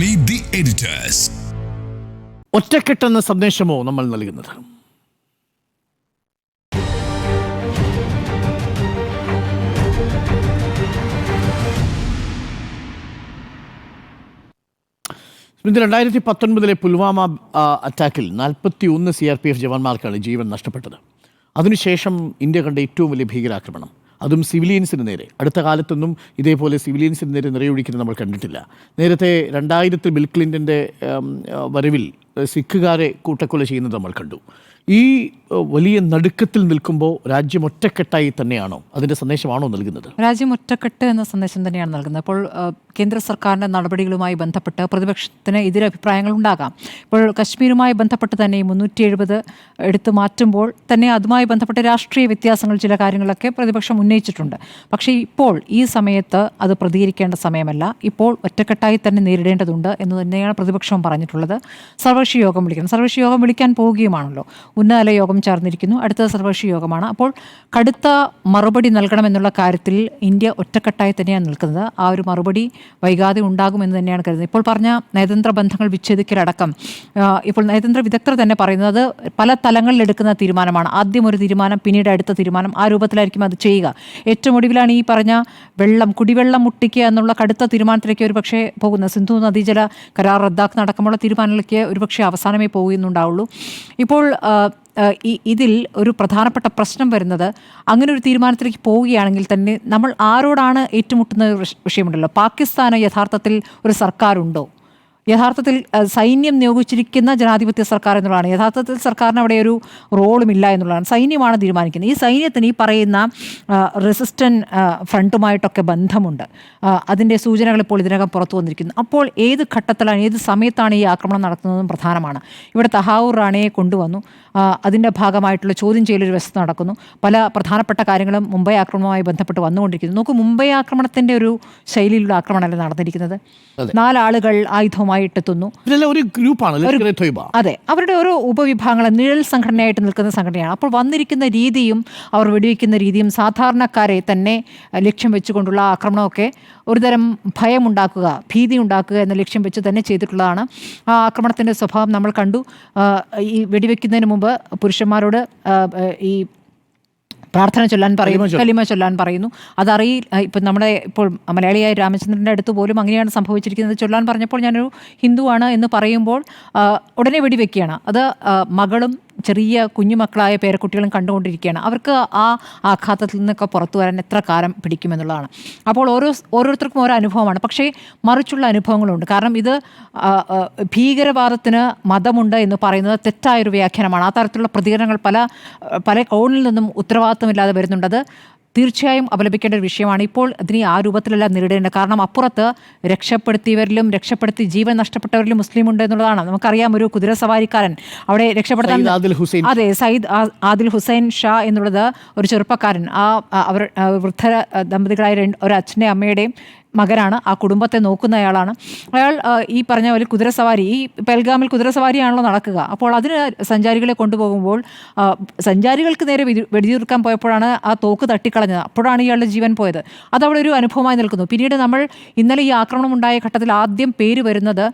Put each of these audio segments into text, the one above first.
Meet the editors ഒറ്റക്കെട്ടെന്ന സന്ദേശമോ നമ്മൾ നൽകുന്നത്? സ്മിത് രണ്ടായിരത്തി പത്തൊൻപതിലെ പുൽവാമ അറ്റാക്കിൽ നാൽപ്പത്തി ഒന്ന് സി ആർ പി എഫ് ജവാന്മാർക്കാണ് ജീവൻ നഷ്ടപ്പെട്ടത്. അതിനുശേഷം ഇന്ത്യ കണ്ട ഏറ്റവും വലിയ ഭീകരാക്രമണം. അതും സിവിലിയൻസിന് നേരെ. അടുത്ത കാലത്തൊന്നും ഇതേപോലെ സിവിലിയൻസിന് നേരെ നിറയൊഴിക്കുന്നത് നമ്മൾ കണ്ടിട്ടില്ല. നേരത്തെ രണ്ടായിരത്തിൽ ബിൽ ക്ലിന്റന്റെ വരവിൽ സിഖുകാരെ കൂട്ടക്കൊല ചെയ്യുന്നത് നമ്മൾ കണ്ടു. ഈ വലിയ നടുക്കത്തിൽ നിൽക്കുമ്പോൾ രാജ്യം ഒറ്റക്കെട്ടായി തന്നെയാണോ? അതിന്റെ സന്ദേശമാണോ നൽകുന്നത്? രാജ്യം ഒറ്റക്കെട്ട് എന്ന സന്ദേശം തന്നെയാണ് നൽകുന്നത്. അപ്പോൾ കേന്ദ്ര സർക്കാരിന്റെ നടപടികളുമായി ബന്ധപ്പെട്ട് പ്രതിപക്ഷത്തിന് എതിരഭിപ്രായങ്ങൾ ഉണ്ടാകാം. ഇപ്പോൾ കശ്മീരുമായി ബന്ധപ്പെട്ട് തന്നെ മുന്നൂറ്റി എഴുപത് എടുത്തു മാറ്റുമ്പോൾ തന്നെ അതുമായി ബന്ധപ്പെട്ട രാഷ്ട്രീയ വ്യത്യാസങ്ങൾ ചില കാര്യങ്ങളൊക്കെ പ്രതിപക്ഷം ഉന്നയിച്ചിട്ടുണ്ട്. പക്ഷേ ഇപ്പോൾ ഈ സമയത്ത് അത് പ്രതികരിക്കേണ്ട സമയമല്ല. ഇപ്പോൾ ഒറ്റക്കെട്ടായി തന്നെ നേരിടേണ്ടതുണ്ട് എന്ന് തന്നെയാണ് പ്രതിപക്ഷം പറഞ്ഞിട്ടുള്ളത്. സർവകക്ഷി യോഗം വിളിക്കണം. സർവകക്ഷി യോഗം വിളിക്കാൻ പോവുകയുമാണല്ലോ. ഉന്നതല യോഗം ചേർന്നിരിക്കുന്നു. അടുത്ത സർവകക്ഷി യോഗമാണ്. അപ്പോൾ കടുത്ത മറുപടി നൽകണമെന്നുള്ള കാര്യത്തിൽ ഇന്ത്യ ഒറ്റക്കെട്ടായി തന്നെയാണ് നിൽക്കുന്നത്. ആ ഒരു മറുപടി വൈകാതെ ഉണ്ടാകുമെന്ന് തന്നെയാണ് കരുതുന്നത്. ഇപ്പോൾ പറഞ്ഞ നയതന്ത്ര ബന്ധങ്ങൾ വിച്ഛേദിക്കലടക്കം ഇപ്പോൾ നയതന്ത്ര വിദഗ്ധർ തന്നെ പറയുന്നത് പല തലങ്ങളിൽ എടുക്കുന്ന തീരുമാനമാണ്. ആദ്യം ഒരു തീരുമാനം പിന്നീട് അടുത്ത തീരുമാനം. ആ രൂപത്തിലായിരിക്കും അത് ചെയ്യുക. ഏറ്റവും ഒടുവിലാണ് ഈ പറഞ്ഞ വെള്ളം കുടിവെള്ളം മുട്ടിക്കുക എന്നുള്ള കടുത്ത തീരുമാനത്തിലേക്ക് ഒരു പക്ഷേ പോകുന്നത്. സിന്ധു നദീജല കരാർ റദ്ദാക്കുന്ന അടക്കമുള്ള തീരുമാനങ്ങളിലേക്ക് ഒരുപക്ഷെ അവസാനമേ പോകുന്നുണ്ടാവുള്ളൂ ഇപ്പോൾ ഈ ഇതിൽ ഒരു പ്രധാനപ്പെട്ട പ്രശ്നം വരുന്നത് അങ്ങനെ ഒരു തീരുമാനത്തിലേക്ക് പോവുകയാണെങ്കിൽ തന്നെ നമ്മൾ ആരോടാണ് ഏറ്റുമുട്ടുന്ന വിഷയമുണ്ടല്ലോ? പാകിസ്ഥാന് യഥാർത്ഥത്തിൽ ഒരു സർക്കാരുണ്ടോ? യഥാർത്ഥത്തിൽ സൈന്യം നിയോഗിച്ചിരിക്കുന്ന ജനാധിപത്യ സർക്കാർ എന്നുള്ളതാണ്. യഥാർത്ഥത്തിൽ സർക്കാരിന് അവിടെ ഒരു റോളും ഇല്ല എന്നുള്ളതാണ്. സൈന്യമാണ് തീരുമാനിക്കുന്നത്. ഈ സൈന്യത്തിന് ഈ പറയുന്ന റെസിസ്റ്റൻ ഫ്രണ്ടുമായിട്ടൊക്കെ ബന്ധമുണ്ട്. അതിന്റെ സൂചനകൾ ഇപ്പോൾ ഇതിനകം പുറത്തു വന്നിരിക്കുന്നു. അപ്പോൾ ഏത് ഘട്ടത്തിലാണ് ഏത് സമയത്താണ് ഈ ആക്രമണം നടത്തുന്നതും പ്രധാനമാണ്. ഇവിടെ തഹാവൂർ റാണയെ കൊണ്ടുവന്നു. അതിന്റെ ഭാഗമായിട്ടുള്ള ചോദ്യം ചെയ്യലൊരു വശത്ത് നടക്കുന്നു. പല പ്രധാനപ്പെട്ട കാര്യങ്ങളും മുംബൈ ആക്രമണവുമായി ബന്ധപ്പെട്ട് വന്നുകൊണ്ടിരിക്കുന്നു. നോക്കൂ മുംബൈ ആക്രമണത്തിന്റെ ഒരു ശൈലിയിലുള്ള ആക്രമണമല്ല നടന്നിരിക്കുന്നത്? നാലാളുകൾ ആയുധവുമായിട്ട് ഇതെല്ലാം ഒരു ഗ്രൂപ്പാണ് അതെ അവരുടെ ഓരോ ഉപവിഭാഗങ്ങൾ നിഴൽ സംഘടനയായിട്ട് നിൽക്കുന്ന സംഘടനയാണ്. അപ്പോൾ വന്നിരിക്കുന്ന രീതിയും അവർ വെടിവെക്കുന്ന രീതിയും സാധാരണക്കാരെ തന്നെ ലക്ഷ്യം വെച്ചുകൊണ്ടുള്ള ആക്രമണമൊക്കെ ഒരുതരം ഭയമുണ്ടാക്കുക ഭീതി ഉണ്ടാക്കുക എന്ന ലക്ഷ്യം വെച്ച് തന്നെ ചെയ്തിട്ടുള്ളതാണ്. ആ ആക്രമണത്തിന്റെ സ്വഭാവം നമ്മൾ കണ്ടു. ഈ വെടിവെക്കുന്നതിന് മുമ്പ് പുരുഷന്മാരോട് ഈ പ്രാർത്ഥന ചൊല്ലാൻ പറയുന്നു കലിമ ചൊല്ലാൻ പറയുന്നു. അതറിയി ഇപ്പം നമ്മുടെ ഇപ്പോൾ മലയാളിയായ രാമചന്ദ്രന്റെ അടുത്ത് പോലും അങ്ങനെയാണ് സംഭവിച്ചിരിക്കുന്നത്. ചൊല്ലാൻ പറഞ്ഞപ്പോൾ ഞാനൊരു ഹിന്ദുവാണ് എന്ന് പറയുമ്പോൾ ഉടനെ വെടിവെക്കുകയാണ്. അത് മകളും ചെറിയ കുഞ്ഞുമക്കളായ പേരക്കുട്ടികളും കണ്ടുകൊണ്ടിരിക്കുകയാണ്. അവർക്ക് ആ ആഘാതത്തിൽ നിന്നൊക്കെ പുറത്തു വരാൻ എത്ര കാലം പിടിക്കുമെന്നുള്ളതാണ്. അപ്പോൾ ഓരോ ഓരോരുത്തർക്കും ഓരോ അനുഭവമാണ്. പക്ഷേ മറിച്ചുള്ള അനുഭവങ്ങളുണ്ട്. കാരണം ഇത് ഭീകരവാദത്തിന് മതമുണ്ട് എന്ന് പറയുന്നത് തെറ്റായൊരു വ്യാഖ്യാനമാണ്. ആ തരത്തിലുള്ള പ്രതികരണങ്ങൾ പല പല കോണിൽ നിന്നും ഉത്തരവാദിത്തമില്ലാതെ വരുന്നുണ്ടത് തീർച്ചയായും അപലപിക്കേണ്ട ഒരു വിഷയമാണ്. ഇപ്പോൾ അതിനെ ആ രൂപത്തിലല്ല നേരിടേണ്ടത്. കാരണം അപ്പുറത്ത് രക്ഷപ്പെടുത്തിയവരിലും രക്ഷപ്പെടുത്തി ജീവൻ നഷ്ടപ്പെട്ടവരിലും മുസ്ലിം ഉണ്ട് എന്നുള്ളതാണ്. നമുക്കറിയാം ഒരു കുതിര സവാരിക്കാരൻ അവിടെ രക്ഷപ്പെടുത്താൻ അതെ സയ്യിദ് ആദിൽ ഹുസൈൻ ഷാ എന്നുള്ളത് ഒരു ചെറുപ്പക്കാരൻ. ആ അവർ വൃദ്ധ ദമ്പതികളായ ഒരു അച്ഛന്റെ അമ്മയുടെയും മകനാണ് ആ കുടുംബത്തെ നോക്കുന്നയാളാണ്. അയാൾ ഈ പറഞ്ഞ പോലെ കുതിരസവാരി ഈ പെൽഗാമിൽ കുതിരസവാരിയാണല്ലോ നടക്കുക. അപ്പോൾ അതിന് സഞ്ചാരികളെ കൊണ്ടുപോകുമ്പോൾ സഞ്ചാരികൾക്ക് നേരെ വെടിതീർക്കാൻ പോയപ്പോഴാണ് ആ തോക്ക് തട്ടിക്കളഞ്ഞത്. അപ്പോഴാണ് ഇയാളുടെ ജീവൻ പോയത്. അതവിടെ ഒരു അനുഭവമായി നിൽക്കുന്നു. പിന്നീട് നമ്മൾ ഇന്നലെ ഈ ആക്രമണം ഉണ്ടായ ഘട്ടത്തിൽ ആദ്യം പേര് വരുന്നത്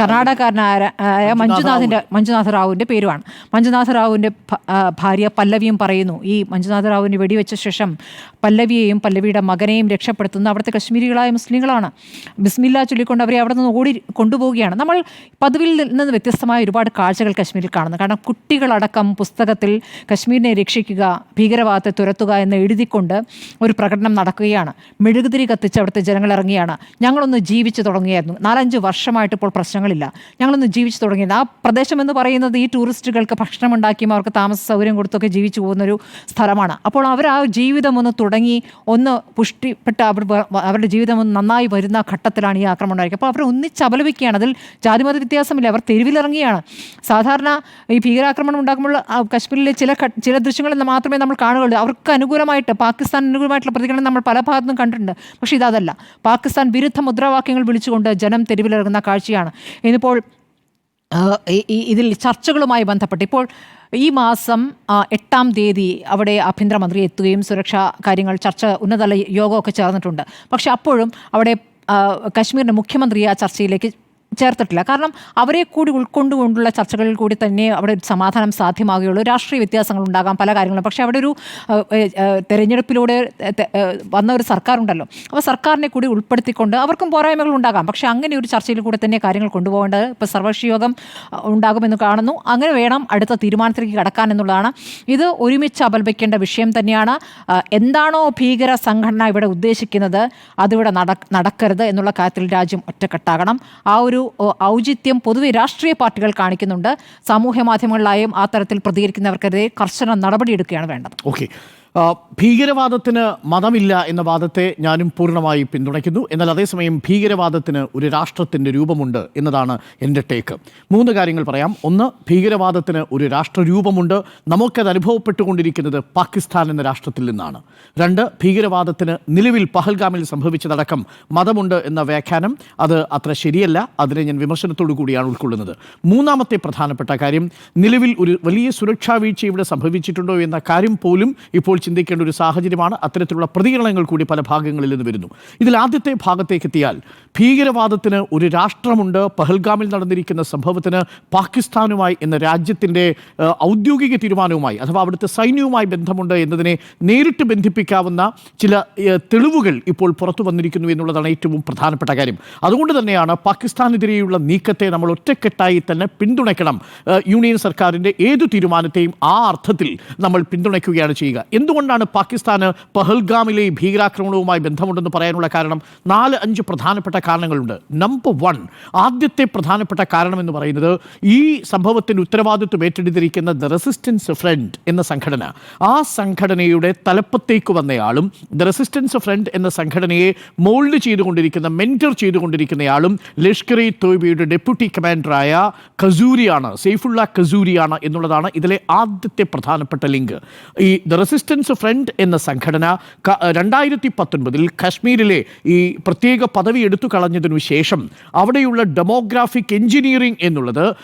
കർണാടകക്കാരനായ മഞ്ജുനാഥിന്റെ മഞ്ജുനാഥ റാവുവിന്റെ പേരുമാണ്. മഞ്ജുനാഥ റാവുവിന്റെ ഭാര്യ പല്ലവിയും പറയുന്നു. ഈ മഞ്ജുനാഥ റാവുവിനെ വെടിവെച്ച ശേഷം പല്ലവിയെയും പല്ലവിയുടെ മകനെയും രക്ഷപ്പെടുത്തുന്ന അവിടുത്തെ കശ്മീരികളായ മുസ്ലിങ്ങളാണ്. ബിസ്മില്ല ചൊല്ലിക്കൊണ്ട് അവരെ അവിടെ നിന്ന് ഓടി കൊണ്ടുപോവുകയാണ്. നമ്മൾ പതിവിൽ നിന്ന് വ്യത്യസ്തമായ ഒരുപാട് കാഴ്ചകൾ കശ്മീരിൽ കാണുന്നു. കാരണം കുട്ടികളടക്കം പുസ്തകത്തിൽ കശ്മീരിനെ രക്ഷിക്കുക ഭീകരവാദത്തെ തുരത്തുക എന്ന് എഴുതിക്കൊണ്ട് ഒരു പ്രകടനം നടക്കുകയാണ്. മെഴുകുതിരി കത്തിച്ച് അവിടുത്തെ ജനങ്ങൾ ഇറങ്ങിയാണ്. ഞങ്ങളൊന്ന് ജീവിച്ചു തുടങ്ങിയായിരുന്നു. നാലഞ്ച് വർഷമായിട്ട് ഇപ്പോൾ പ്രശ്നങ്ങളില്ല. ഞങ്ങളൊന്ന് ജീവിച്ചു തുടങ്ങിയത്. ആ പ്രദേശം എന്ന് പറയുന്നത് ഈ ടൂറിസ്റ്റുകൾക്ക് ഭക്ഷണം ഉണ്ടാക്കിയും അവർക്ക് താമസ സൗകര്യം കൊടുത്തൊക്കെ ജീവിച്ചു പോകുന്നൊരു സ്ഥലമാണ്. അപ്പോൾ അവർ ആ ജീവിതം ഒന്ന് തുടങ്ങി ഒന്ന് പുഷ്ടിപ്പെട്ട് അവർ അവരുടെ ജീവിതം ഒന്ന് നന്നായി വരുന്ന ഘട്ടത്തിലാണ് ഈ ആക്രമണം ഉണ്ടായിരിക്കുക. അപ്പോൾ അവർ ഒന്നിച്ച് അപലപിക്കുകയാണ്. അതിൽ ജാതിമത വ്യത്യാസമില്ല. അവർ തെരുവിലിറങ്ങിയാണ്. സാധാരണ ഈ ഭീകരാക്രമണം ഉണ്ടാക്കുമ്പോൾ കശ്മീരിലെ ചില ചില ദൃശ്യങ്ങളിൽ മാത്രമേ നമ്മൾ കാണുകയുള്ളൂ. അവർക്ക് അനുകൂലമായിട്ട് പാകിസ്ഥാൻ അനുകൂലമായിട്ടുള്ള പ്രതികരണം നമ്മൾ പല ഭാഗത്തും കണ്ടിട്ടുണ്ട്. പക്ഷേ ഇതല്ല. പാകിസ്ഥാൻ വിരുദ്ധ മുദ്രാവാക്യങ്ങൾ വിളിച്ചുകൊണ്ട് ജനം തെരുവിലിറങ്ങുന്ന കാഴ്ചയാണ് ഇന്നിപ്പോൾ ഇതിൽ ചർച്ചകളുമായി ബന്ധപ്പെട്ട് ഇപ്പോൾ ഈ മാസം എട്ടാം തീയതി അവിടെ ആഭ്യന്തരമന്ത്രി എത്തുകയും സുരക്ഷാ കാര്യങ്ങൾ ചർച്ച ഉന്നതതല യോഗമൊക്കെ ചേർന്നിട്ടുണ്ട്. പക്ഷെ അപ്പോഴും അവിടെ കശ്മീരിന്റെ മുഖ്യമന്ത്രി ആ ചർച്ചയിലേക്ക് ചേർത്തിട്ടില്ല. കാരണം അവരെ കൂടി ഉൾക്കൊണ്ടുകൊണ്ടുള്ള ചർച്ചകളിൽ കൂടി തന്നെ അവിടെ ഒരു സമാധാനം സാധ്യമാകുകയുള്ളൂ രാഷ്ട്രീയ വ്യത്യാസങ്ങൾ ഉണ്ടാകാം പല കാര്യങ്ങളും. പക്ഷേ അവിടെ ഒരു തെരഞ്ഞെടുപ്പിലൂടെ വന്ന ഒരു സർക്കാരുണ്ടല്ലോ. അപ്പോൾ സർക്കാരിനെ കൂടി ഉൾപ്പെടുത്തിക്കൊണ്ട് അവർക്കും പോരായ്മകൾ ഉണ്ടാകാം. പക്ഷേ അങ്ങനെ ഒരു ചർച്ചയിൽ കൂടെ തന്നെ കാര്യങ്ങൾ കൊണ്ടുപോകേണ്ടത് ഇപ്പോൾ സർവകക്ഷി യോഗം ആ, ഉണ്ടാകുമെന്ന് കാണുന്നു. അങ്ങനെ വേണം അടുത്ത തീരുമാനത്തിലേക്ക് കടക്കാൻ എന്നുള്ളതാണ്. ഇത് ഒരുമിച്ച് അപലപിക്കേണ്ട വിഷയം തന്നെയാണ്. എന്താണോ ഭീകര സംഘടന ഇവിടെ ഉദ്ദേശിക്കുന്നത് അതിവിടെ നടക്കരുത് എന്നുള്ള കാര്യത്തിൽ രാജ്യം ഒറ്റക്കെട്ടാകണം. ആ ഒരു ഔചിത്യം പൊതുവെ രാഷ്ട്രീയ പാർട്ടികൾ കാണിക്കുന്നുണ്ട്. സാമൂഹ്യ മാധ്യമങ്ങളിലായും ആ തരത്തിൽ പ്രതികരിക്കുന്നവർക്കെതിരെ കർശന നടപടിയെടുക്കുകയാണ് വേണ്ടത്. ഓക്കെ. ഭീകരവാദത്തിന് മതമില്ല എന്ന വാദത്തെ ഞാനും പൂർണമായി പിന്തുണയ്ക്കുന്നു. എന്നാൽ അതേസമയം ഭീകരവാദത്തിന് ഒരു രാഷ്ട്രത്തിന്റെ രൂപമുണ്ട് എന്നതാണ് എന്റെ ടേക്ക്. മൂന്ന് കാര്യങ്ങൾ പറയാം. ഒന്ന് ഭീകരവാദത്തിന് ഒരു രാഷ്ട്രരൂപമുണ്ട്. നമുക്കത് അനുഭവപ്പെട്ടുകൊണ്ടിരിക്കുന്നത് പാകിസ്ഥാൻ എന്ന രാഷ്ട്രത്തിൽ നിന്നാണ്. രണ്ട് ഭീകരവാദത്തിന് നിലവിൽ പഹൽഗാമിൽ സംഭവിച്ചതടക്കം മതമുണ്ട് എന്ന വ്യാഖ്യാനം അത് അത്ര ശരിയല്ല. അതിനെ ഞാൻ വിമർശനത്തോടു കൂടിയാണ് ഉൾക്കൊള്ളുന്നത്. മൂന്നാമത്തെ പ്രധാനപ്പെട്ട കാര്യം നിലവിൽ ഒരു വലിയ സുരക്ഷാ വീഴ്ച ഇവിടെ സംഭവിച്ചിട്ടുണ്ടോ എന്ന കാര്യം പോലും ഇപ്പോൾ ചിന്തിക്കേണ്ട ഒരു സാഹചര്യമാണ്. അത്തരത്തിലുള്ള പ്രതികരണങ്ങൾ കൂടി പല ഭാഗങ്ങളിൽ നിന്ന് വരുന്നു. ഇതിൽ ആദ്യത്തെ ഭാഗത്തേക്ക് എത്തിയാൽ ഭീകരവാദത്തിന് ഒരു രാഷ്ട്രമുണ്ട്. പഹൽഗാമിൽ നടന്നിരിക്കുന്ന സംഭവത്തിന് പാകിസ്ഥാനുമായി എന്ന രാജ്യത്തിന്റെ ഔദ്യോഗിക തീരുമാനവുമായി അഥവാ അവിടുത്തെ സൈന്യവുമായി ബന്ധമുണ്ട് എന്നതിനെ നേരിട്ട് ബന്ധിപ്പിക്കാവുന്ന ചില തെളിവുകൾ ഇപ്പോൾ പുറത്തു വന്നിരിക്കുന്നു എന്നുള്ളതാണ് ഏറ്റവും പ്രധാനപ്പെട്ട കാര്യം. അതുകൊണ്ട് തന്നെയാണ് പാകിസ്ഥാനെതിരെയുള്ള നീക്കത്തെ നമ്മൾ ഒറ്റക്കെട്ടായി തന്നെ പിന്തുണയ്ക്കണം. യൂണിയൻ സർക്കാരിന്റെ ഏതു തീരുമാനത്തെയും ആ അർത്ഥത്തിൽ നമ്മൾ പിന്തുണയ്ക്കുകയാണ് ചെയ്യുക. എന്തുകൊണ്ടാണ് പാകിസ്ഥാന് പഹൽഗാമിലെ ഭീകരാക്രമണവുമായി ബന്ധമുണ്ടെന്ന് പറയാനുള്ള കാരണം? നാല് അഞ്ച് പ്രധാനപ്പെട്ട കാരണങ്ങളുണ്ട്. നമ്പർ വൺ ആദ്യത്തെ പ്രധാനപ്പെട്ട കാരണം എന്ന് പറയുന്നത് ഈ സംഭവത്തിന് ഉത്തരവാദിത്വം ഏറ്റെടുത്തിരിക്കുന്ന ദ റെസിസ്റ്റൻസ് ഫ്രണ്ട് എന്ന സംഘടന. ആ സംഘടനയുടെ തലപ്പത്തേക്ക് വന്നയാളും ദ റെസിസ്റ്റൻസ് ഫ്രണ്ട് എന്ന സംഘടനയെ മോൾഡ് ചെയ്തുകൊണ്ടിരിക്കുന്ന മെന്റർ ചെയ്തുകൊണ്ടിരിക്കുന്നയാളും ലഷ്കർ ഇ തോയ്ബയുടെ ഡെപ്യൂട്ടി കമാൻഡറായ ഖസൂരിയാണ് സെയ്ഫുള്ള ഖസൂരിയാണ് എന്നുള്ളതാണ് ഇതിലെ ആദ്യത്തെ പ്രധാനപ്പെട്ട ലിങ്ക്. ഈ ദ റെസിസ്റ്റൻസ് ഫ്രണ്ട് എന്ന സംഘടന രണ്ടായിരത്തി പത്തൊൻപതിൽ കാശ്മീരിലെ ഈ പ്രത്യേക പദവി എടുത്തു കളഞ്ഞതിനു ശേഷം അവിടെയുള്ള ഡെമോഗ്രാഫിക് എഞ്ചിനീയറിംഗ് എന്നുള്ളത്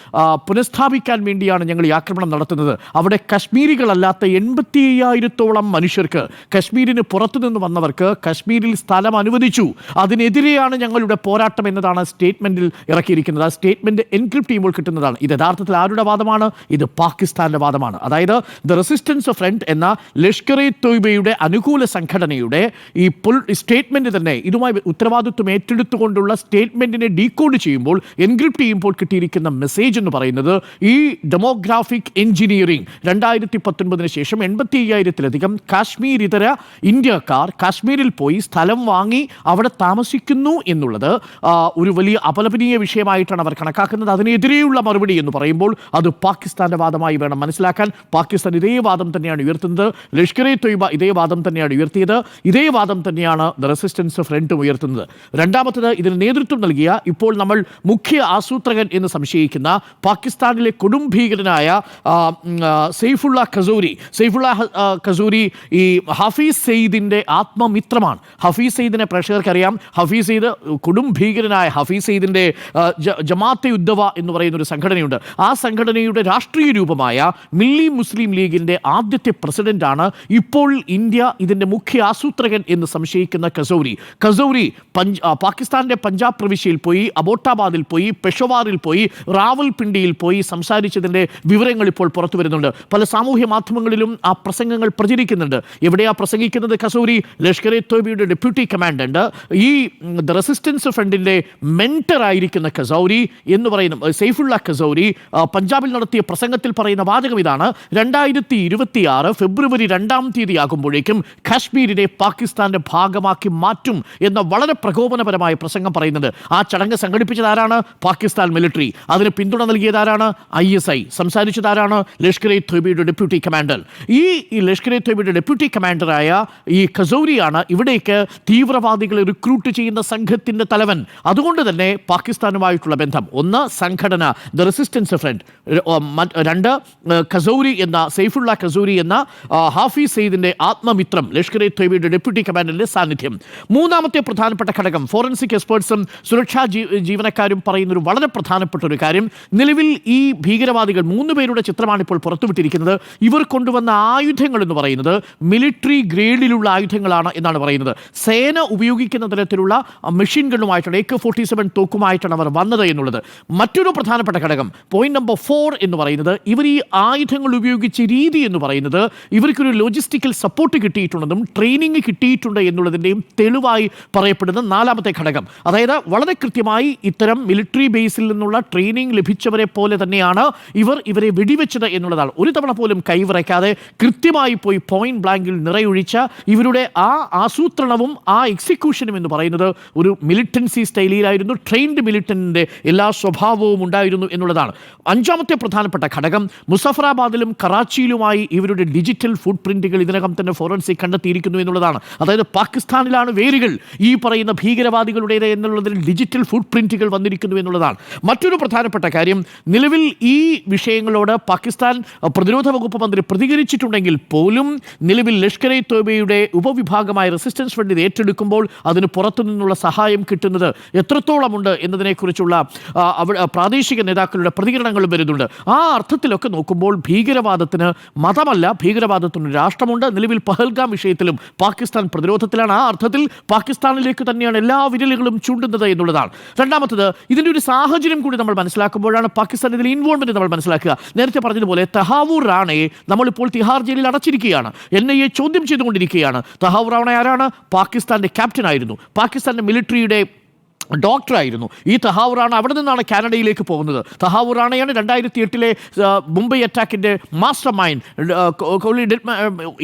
പുനഃസ്ഥാപിക്കാൻ വേണ്ടിയാണ് ഞങ്ങൾ ഈ ആക്രമണം നടത്തുന്നത്. അവിടെ കശ്മീരികളല്ലാത്ത എൺപത്തി അയ്യായിരത്തോളം മനുഷ്യർക്ക് കശ്മീരിന് പുറത്തുനിന്ന് വന്നവർക്ക് കശ്മീരിൽ സ്ഥലം അനുവദിച്ചു. അതിനെതിരെയാണ് ഞങ്ങളുടെ പോരാട്ടം എന്നതാണ് സ്റ്റേറ്റ്മെന്റിൽ ഇറക്കിയിരിക്കുന്നത്. ആ സ്റ്റേറ്റ്മെന്റ് എൻക്രിപ്റ്റ് ചെയ്യുമ്പോൾ കിട്ടുന്നതാണ്. ഇത് യഥാർത്ഥത്തിൽ ആരുടെ വാദമാണ്? ഇത് പാകിസ്ഥാന്റെ വാദമാണ്. അതായത് ദ റെസിസ്റ്റൻസ് ഫ്രണ്ട് എന്ന ലഷ്കർ ഇ തൊയ്ബയുടെ അനുകൂല സംഘടനയുടെ ഈ പുൾ സ്റ്റേറ്റ്മെന്റ് തന്നെ ഇതുമായി ഉത്തരവാദിത്വം ഏറ്റെടുത്തുകൊണ്ടുള്ള സ്റ്റേറ്റ്മെന്റിനെ ഡീകോഡ് ചെയ്യുമ്പോൾ എൻക്രിപ്റ്റ് ചെയ്യുമ്പോൾ കിട്ടിയിരിക്കുന്ന മെസ്സേജ് എന്ന് പറയുന്നത് ഈ ഡെമോഗ്രാഫിക് എഞ്ചിനീയറിംഗ് രണ്ടായിരത്തി പത്തൊൻപതിന് ശേഷം എൺപത്തി അയ്യായിരത്തിലധികം കാശ്മീർ ഇതര ഇന്ത്യക്കാർ കാശ്മീരിൽ പോയി സ്ഥലം വാങ്ങി അവിടെ താമസിക്കുന്നു എന്നുള്ളത് ഒരു വലിയ അപലപനീയ വിഷയമായിട്ടാണ് അവർ കണക്കാക്കുന്നത്. അതിനെതിരെയുള്ള മറുപടി എന്ന് പറയുമ്പോൾ അത് പാകിസ്ഥാന്റെ വാദമായി വേണം മനസ്സിലാക്കാൻ. പാകിസ്ഥാൻ ഇതേ വാദം തന്നെയാണ് ഉയർത്തുന്നത്. ലഷ്കർ തൊയ്ബ ഇതേ വാദം തന്നെയാണ് ഉയർത്തിയത്. ഇതേ വാദം തന്നെയാണ് ദ റെസിസ്റ്റൻസ് ഫ്രണ്ടും ഉയർത്തുന്നത്. രണ്ടാമത്തത് ഇതിന് നേതൃത്വം നൽകിയ ഇപ്പോൾ നമ്മൾ മുഖ്യ ആസൂത്രകൻ എന്ന് സംശയിക്കുന്ന പാകിസ്ഥാനിലെ കൊടും ഭീകരനായ സെയ്ഫുള്ള ഖസൂരി. സെയ്ഫുള്ള ഖസൂരി ഈ ഹഫീസ് സെയ്ദിന്റെ ആത്മമിത്രമാണ്. ഹഫീസ് സെയ്ദിനെ പ്രേക്ഷകർക്കറിയാം. ഹഫീസ് സെയ്ദ് കൊടും ഭീകരനായ ഹഫീസ് സെയ്ദിന്റെ ജമാഅത്തെ ഉദ്ദവ എന്ന് പറയുന്ന ഒരു സംഘടനയുണ്ട്. ആ സംഘടനയുടെ രാഷ്ട്രീയ രൂപമായ മില്ലി മുസ്ലിം ലീഗിന്റെ ആദ്യത്തെ പ്രസിഡന്റാണ് ഇപ്പോൾ ഇന്ത്യ ഇതിന്റെ മുഖ്യ ആസൂത്രകൻ എന്ന് സംശയിക്കുന്ന കസൗരി. കസൗരി പഞ്ച് പാകിസ്ഥാന്റെ പഞ്ചാബ് പ്രവിശ്യയിൽ പോയി അബോട്ടാബാദിൽ പോയി പെഷവാറിൽ പോയി റാവൽ റാവൽപിണ്ടിയിൽ പോയി സംസാരിച്ചതിന്റെ വിവരങ്ങൾ ഇപ്പോൾ പുറത്തു വരുന്നുണ്ട്. പല സാമൂഹ്യ മാധ്യമങ്ങളിലും ആ പ്രസംഗങ്ങൾ പ്രചരിക്കുന്നുണ്ട്. എവിടെയാ പ്രസംഗിക്കുന്നത് കസൂരി? ലഷ്കർ എ തോബിയുടെ ഡെപ്യൂട്ടി കമാൻഡന്റ്. ഈ റെസിസ്റ്റൻസ് ഫ്രണ്ടിന്റെ മെന്റർ ആയിരിക്കുന്ന കസൗരി എന്ന് പറയുന്ന സെയ്ഫുള്ള ഖസൗരി പഞ്ചാബിൽ നടത്തിയ പ്രസംഗത്തിൽ പറയുന്ന വാചകം ഇതാണ്. രണ്ടായിരത്തി ഇരുപത്തിയാറ് ഫെബ്രുവരി രണ്ടാം തീയതി ആകുമ്പോഴേക്കും കാശ്മീരിനെ പാകിസ്ഥാന്റെ ഭാഗമാക്കി മാറ്റും എന്ന വളരെ പ്രകോപനപരമായ പ്രസംഗം പറയുന്നത്. ആ ചടങ്ങ് സംഘടിപ്പിച്ചത് ആരാണ്? പാകിസ്ഥാൻ മിലിറ്ററി. അതിന് പിന്തുണ നൽകിയത് ആരാണ്? I S I. സംസാരിച്ചത് ആരാണ്? ലഷ്കർ ഇ തൊയ്ബിയുടെ ഡെപ്യൂട്ടി കമാൻഡർ. ഈ ലഷ്കർ ഇ തൊയ്ബിയുടെ ഡെപ്യൂട്ടി കമാൻഡറായ ഈ ഖസൗരിയാണ് ഇവിടേക്ക് തീവ്രവാദികളെ റിക്രൂട്ട് ചെയ്യുന്ന സംഘത്തിന്റെ തലവൻ. അതുകൊണ്ട് തന്നെ പാകിസ്ഥാനുമായിട്ടുള്ള ബന്ധം. ഒന്ന് സംഘടന. ദ റെസിസ്റ്റൻസ് ഫ്രണ്ട് രണ്ട് ഏഹ്, എന്ന സെയ്ഫുള്ള ഖസൂരി എന്ന ഹാഫി ഹാഫിസ് സെയ്ദിന്റെ ആത്മമിത്രം ലഷ്കർ എ തൊയ്ബയുടെ ഡെപ്യൂട്ടി കമാൻഡറിന്റെ സാന്നിധ്യം. മൂന്നാമത്തെ പ്രധാനപ്പെട്ട ഘടകം ഫോറൻസിക് എക്സ്പേർട്സും സുരക്ഷാ ജീവനക്കാരും പറയുന്ന ഒരു വളരെ പ്രധാനപ്പെട്ട ഒരു കാര്യം. നിലവിൽ ഈ ഭീകരവാദികൾ മൂന്ന് പേരുടെ ചിത്രമാണ് ഇപ്പോൾ പുറത്തുവിട്ടിരിക്കുന്നത്. ഇവർ കൊണ്ടുവന്ന ആയുധങ്ങൾ എന്ന് പറയുന്നത് മിലിറ്ററി ഗ്രേഡിലുള്ള ആയുധങ്ങളാണ് എന്നാണ് പറയുന്നത്. സേന ഉപയോഗിക്കുന്ന തരത്തിലുള്ള മെഷീൻ ഗണ്ണുമായിട്ടാണ് എ കെ ഫോർട്ടി സെവൻ തോക്കുമായിട്ടാണ് അവർ വന്നത് എന്നുള്ളത്. മറ്റൊരു പ്രധാനപ്പെട്ട ഘടകം പോയിന്റ് നമ്പർ ഫോർ എന്ന് പറയുന്നത് ഇവർ ഈ ആയുധങ്ങൾ ഉപയോഗിച്ച രീതി എന്ന് പറയുന്നത് ഇവർക്കൊരു ലോജിസ്റ്റിക്കൽ സപ്പോർട്ട് കിട്ടിയിട്ടുണ്ടെന്നും ട്രെയിനിങ് കിട്ടിയിട്ടുണ്ട് എന്നുള്ളതിന്റെയും തെളിവായി പറയപ്പെടുന്ന നാലാമത്തെ ഘടകം. അതായത് വളരെ കൃത്യമായി ഇത്തരം മിലിറ്ററി ബേസിൽ നിന്നുള്ള ട്രെയിനിങ് ലഭിച്ചവരെ പോലെ തന്നെയാണ് ഇവർ ഇവരെ വെടിവെച്ചത് എന്നുള്ളതാണ്. ഒരു തവണ പോലും കൈവിറയ്ക്കാതെ കൃത്യമായി പോയി പോയിന്റ് ബ്ലാങ്കിൽ നിറയൊഴിച്ച ഇവരുടെ ആ ആസൂത്രണവും ആ എക്സിക്യൂഷനും എന്ന് പറയുന്നത് ഒരു മിലിറ്റൻസി സ്റ്റൈലിയിലായിരുന്നു ട്രെയിൻഡ് മിലിറ്റന്റെ എല്ലാ സ്വഭാവവും ഉണ്ടായിരുന്നു എന്നുള്ളതാണ്. അഞ്ചാമത്തെ പ്രധാനപ്പെട്ട ഘടകം മുസഫറാബാദിലും കറാച്ചിയിലുമായി ഇവരുടെ ഡിജിറ്റൽ ഫുട് പ്രിന്റുകൾ ഇതിനകം തന്നെ ഫോറൻസിക് കണ്ടെത്തിയിരിക്കുന്നു എന്നുള്ളതാണ്. അതായത് പാകിസ്ഥാനിലാണ് വേരുകൾ ഈ പറയുന്ന ഭീകരവാദികളുടേത് എന്നുള്ളതിൽ ഡിജിറ്റൽ ഫുട് പ്രിന്റുകൾ വന്നിരിക്കുന്നു എന്നുള്ളതാണ്. മറ്റൊരു പ്രധാനപ്പെട്ട കാര്യം നിലവിൽ ഈ വിഷയങ്ങളോട് പാകിസ്ഥാൻ പ്രതിരോധ വകുപ്പ് മന്ത്രി പ്രതികരിച്ചിട്ടുണ്ടെങ്കിൽ പോലും നിലവിൽ ലഷ്കർ ഇ തോബയുടെ ഉപവിഭാഗമായ റെസിസ്റ്റൻസ് ഫണ്ട് ഇത് ഏറ്റെടുക്കുമ്പോൾ അതിന് പുറത്തു നിന്നുള്ള സഹായം കിട്ടുന്നത് എത്രത്തോളമുണ്ട് എന്നതിനെക്കുറിച്ചുള്ള പ്രാദേശിക നേതാക്കളുടെ പ്രതികരണങ്ങളും വരുന്നുണ്ട്. ആ അർത്ഥത്തിലൊക്കെ നോക്കുമ്പോൾ ഭീകരവാദത്തിന് മതമല്ല ഭീകരവാദത്തിന് ഒരു രാഷ്ട്രമുണ്ട്. നിലവിൽ പഹൽഗാം വിഷയത്തിലും പാകിസ്ഥാൻ പ്രതിരോധത്തിലാണ്. ആ അർത്ഥത്തിൽ പാകിസ്ഥാനിലേക്ക് തന്നെയാണ് എല്ലാ വിരലുകളും ചൂണ്ടുന്നത് എന്നുള്ളതാണ്. രണ്ടാമത്തത് ഇതിന്റെ ഒരു സാഹചര്യം കൂടി നമ്മൾ മനസ്സിലാക്കുമ്പോഴാണ് പാകിസ്ഥാൻ ഇതിൽ ഇൻവോൾവ്മെന്റ് നമ്മൾ മനസ്സിലാക്കുക. നേരത്തെ പറഞ്ഞതുപോലെ തഹാവൂർ റാണയെ നമ്മളിപ്പോൾ തിഹാർ ജയിലിൽ അടച്ചിരിക്കുകയാണ്. എൻ ഐ എ ചോദ്യം ചെയ്തുകൊണ്ടിരിക്കുകയാണ്. തഹാവൂർ റാണ ആരാണ്? പാകിസ്ഥാന്റെ ക്യാപ്റ്റൻ ആയിരുന്നു. പാകിസ്ഥാന്റെ മിലിറ്ററിയുടെ ഡോക്ടറായിരുന്നു. ഈ തഹാവൂറാണ് അവിടെ നിന്നാണ് കാനഡയിലേക്ക് പോകുന്നത്. തഹാവൂറാണയാണ് രണ്ടായിരത്തി എട്ടിലെ മുംബൈ അറ്റാക്കിന്റെ മാസ്റ്റർ മൈൻഡ്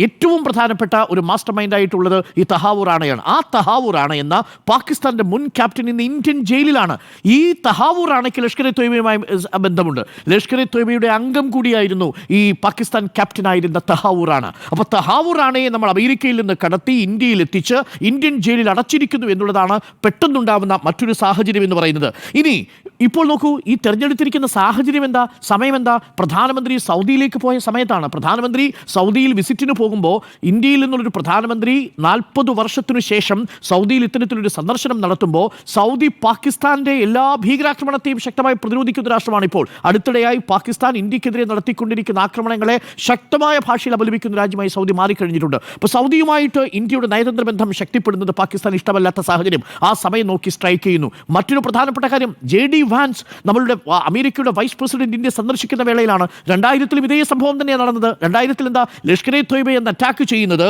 ഏറ്റവും പ്രധാനപ്പെട്ട ഒരു മാസ്റ്റർ മൈൻഡായിട്ടുള്ളത് ഈ തഹാവൂറാണയാണ് ആ തഹാവൂറാണ എന്ന പാകിസ്ഥാന്റെ മുൻ ക്യാപ്റ്റൻ ഇന്ന് ഇന്ത്യൻ ജയിലിലാണ്. ഈ തഹാവൂറാണയ്ക്ക് ലഷ്കർ എ തൊയ്ബയുമായി ബന്ധമുണ്ട്. ലഷ്കർ എ തൊയ്ബയുടെ അംഗം കൂടിയായിരുന്നു ഈ പാകിസ്ഥാൻ ക്യാപ്റ്റൻ ആയിരുന്ന തഹാവൂറാണ്. അപ്പോൾ തഹാവൂറാണയെ നമ്മൾ അമേരിക്കയിൽ നിന്ന് കടത്തി ഇന്ത്യയിൽ എത്തിച്ച് ഇന്ത്യൻ ജയിലിൽ അടച്ചിരിക്കുന്നു എന്നുള്ളതാണ് പെട്ടെന്നുണ്ടാവുന്ന മറ്റൊരു സാഹചര്യം എന്ന് പറയുന്നത്. ഇനി ഇപ്പോൾ നോക്കൂ ഈ തെരഞ്ഞെടുത്തിരിക്കുന്ന സാഹചര്യം എന്താ? സമയം എന്താ? പ്രധാനമന്ത്രി സൗദിയിലേക്ക് പോയ സമയത്താണ്. പ്രധാനമന്ത്രി സൗദിയിൽ വിസിറ്റിന് പോകുമ്പോൾ ഇന്ത്യയിൽ നിന്നുള്ളൊരു പ്രധാനമന്ത്രി നാൽപ്പത് വർഷത്തിനു ശേഷം സൗദിയിൽ ഇത്തരത്തിലൊരു സന്ദർശനം നടത്തുമ്പോൾ സൗദി പാകിസ്ഥാന്റെ എല്ലാ ഭീകരാക്രമണത്തെയും ശക്തമായി പ്രതിരോധിക്കുന്ന രാഷ്ട്രമാണ് ഇപ്പോൾ. അടുത്തിടെയായി പാകിസ്ഥാൻ ഇന്ത്യക്കെതിരെ നടത്തിക്കൊണ്ടിരിക്കുന്ന ആക്രമണങ്ങളെ ശക്തമായ ഭാഷയിൽ അപലപിക്കുന്ന രാജ്യമായി സൗദി മാറിക്കഴിഞ്ഞിട്ടുണ്ട്. അപ്പോൾ സൗദിയുമായിട്ട് ഇന്ത്യയുടെ നയതന്ത്ര ബന്ധം ശക്തിപ്പെടുന്നത് പാകിസ്ഥാൻ ഇഷ്ടമല്ലാത്ത സാഹചര്യം. ആ സമയം നോക്കി സ്ട്രൈക്ക് ചെയ്യുന്നു. മറ്റൊരു പ്രധാനപ്പെട്ട കാര്യം ജെ ഡി വാൻസ് നമ്മളുടെ അമേരിക്കയുടെ വൈസ് പ്രസിഡന്റ് ഇന്ത്യ സന്ദർശിക്കുന്ന വേളയിലാണ്. രണ്ടായിരത്തിലും ഇതേ സംഭവം തന്നെയാണ് നടന്നത്. രണ്ടായിരത്തിൽ എന്താ ലഷ്കർ എ തൊയ്ബ എന്ന് അറ്റാക്ക് ചെയ്യുന്നത്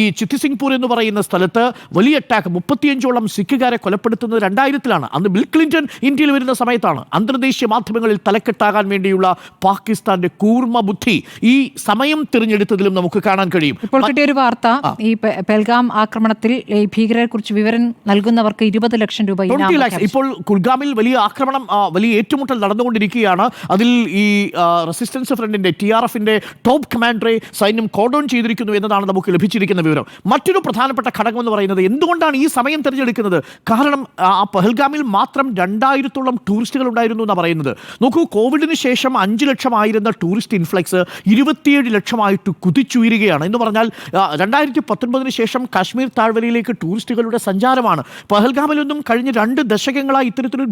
ഈ ചിത്തിസിംഗ്പൂർ എന്ന് പറയുന്ന സ്ഥലത്ത് വലിയ അറ്റാക്ക് മുപ്പത്തിയഞ്ചോളം സിഖുകാരെ കൊലപ്പെടുത്തുന്നത് രണ്ടായിരത്തിലാണ്. അന്ന് ബിൽ ക്ലിന്റൺ ഇന്ത്യയിൽ വരുന്ന സമയത്താണ്. അന്തർദേശീയ മാധ്യമങ്ങളിൽ തലക്കെട്ടാകാൻ വേണ്ടിയുള്ള പാകിസ്ഥാന്റെ കൂർമ്മ ബുദ്ധി ഈ സമയം തിരഞ്ഞെടുത്തതിലും നമുക്ക് കാണാൻ കഴിയും. ഇപ്പോൾ കിട്ടിയ ഒരു വാർത്ത ഈ പെൽഗാം ആക്രമണത്തിൽ ഈ ഭീകരരെ കുറിച്ച് വിവരം നൽകുന്നവർക്ക് ഇരുപത് ലക്ഷം രൂപ 20 lakhs. പ്രഖ്യാപിച്ചു. ഇപ്പോൾ കുൽഗാമിൽ വലിയ ആക്രമണം വലിയ ഏറ്റുമുട്ടൽ നടന്നുകൊണ്ടിരിക്കുകയാണ്. അതിൽ ഈ റെസിസ്റ്റൻസ് ഫ്രണ്ടിന്റെ ടി ആർ എഫിന്റെ ടോപ്പ് കമാൻഡറെ സൈന്യം കോഡോൺ ചെയ്തിരിക്കുന്നു എന്നതാണ് നമുക്ക് ലഭിച്ചിരിക്കുന്ന വിവരം. മറ്റൊരു പ്രധാനപ്പെട്ട ഘടകം എന്ന് പറയുന്നത് എന്തുകൊണ്ടാണ് ഈ സമയം തിരഞ്ഞെടുക്കുന്നത്? കാരണം ആ പഹൽഗാമിൽ മാത്രം രണ്ടായിരത്തോളം ടൂറിസ്റ്റുകൾ ഉണ്ടായിരുന്നു എന്നാണ് പറയുന്നത്. നോക്കൂ കോവിഡിന് ശേഷം അഞ്ച് ലക്ഷമായിരുന്ന ടൂറിസ്റ്റ് ഇൻഫ്ലക്സ് ഇരുപത്തിയേഴ് ലക്ഷമായിട്ട് കുതിച്ചുയരുകയാണ്. എന്ന് പറഞ്ഞാൽ രണ്ടായിരത്തി പത്തൊൻപതിന് ശേഷം കാശ്മീർ താഴ്വരയിലേക്ക് ടൂറിസ്റ്റുകളുടെ സഞ്ചാരമാണ്. പഹൽഗാമിലൊന്നും കഴിഞ്ഞ രണ്ട് ദശകങ്ങളായി ഇത്തരത്തിലൊരു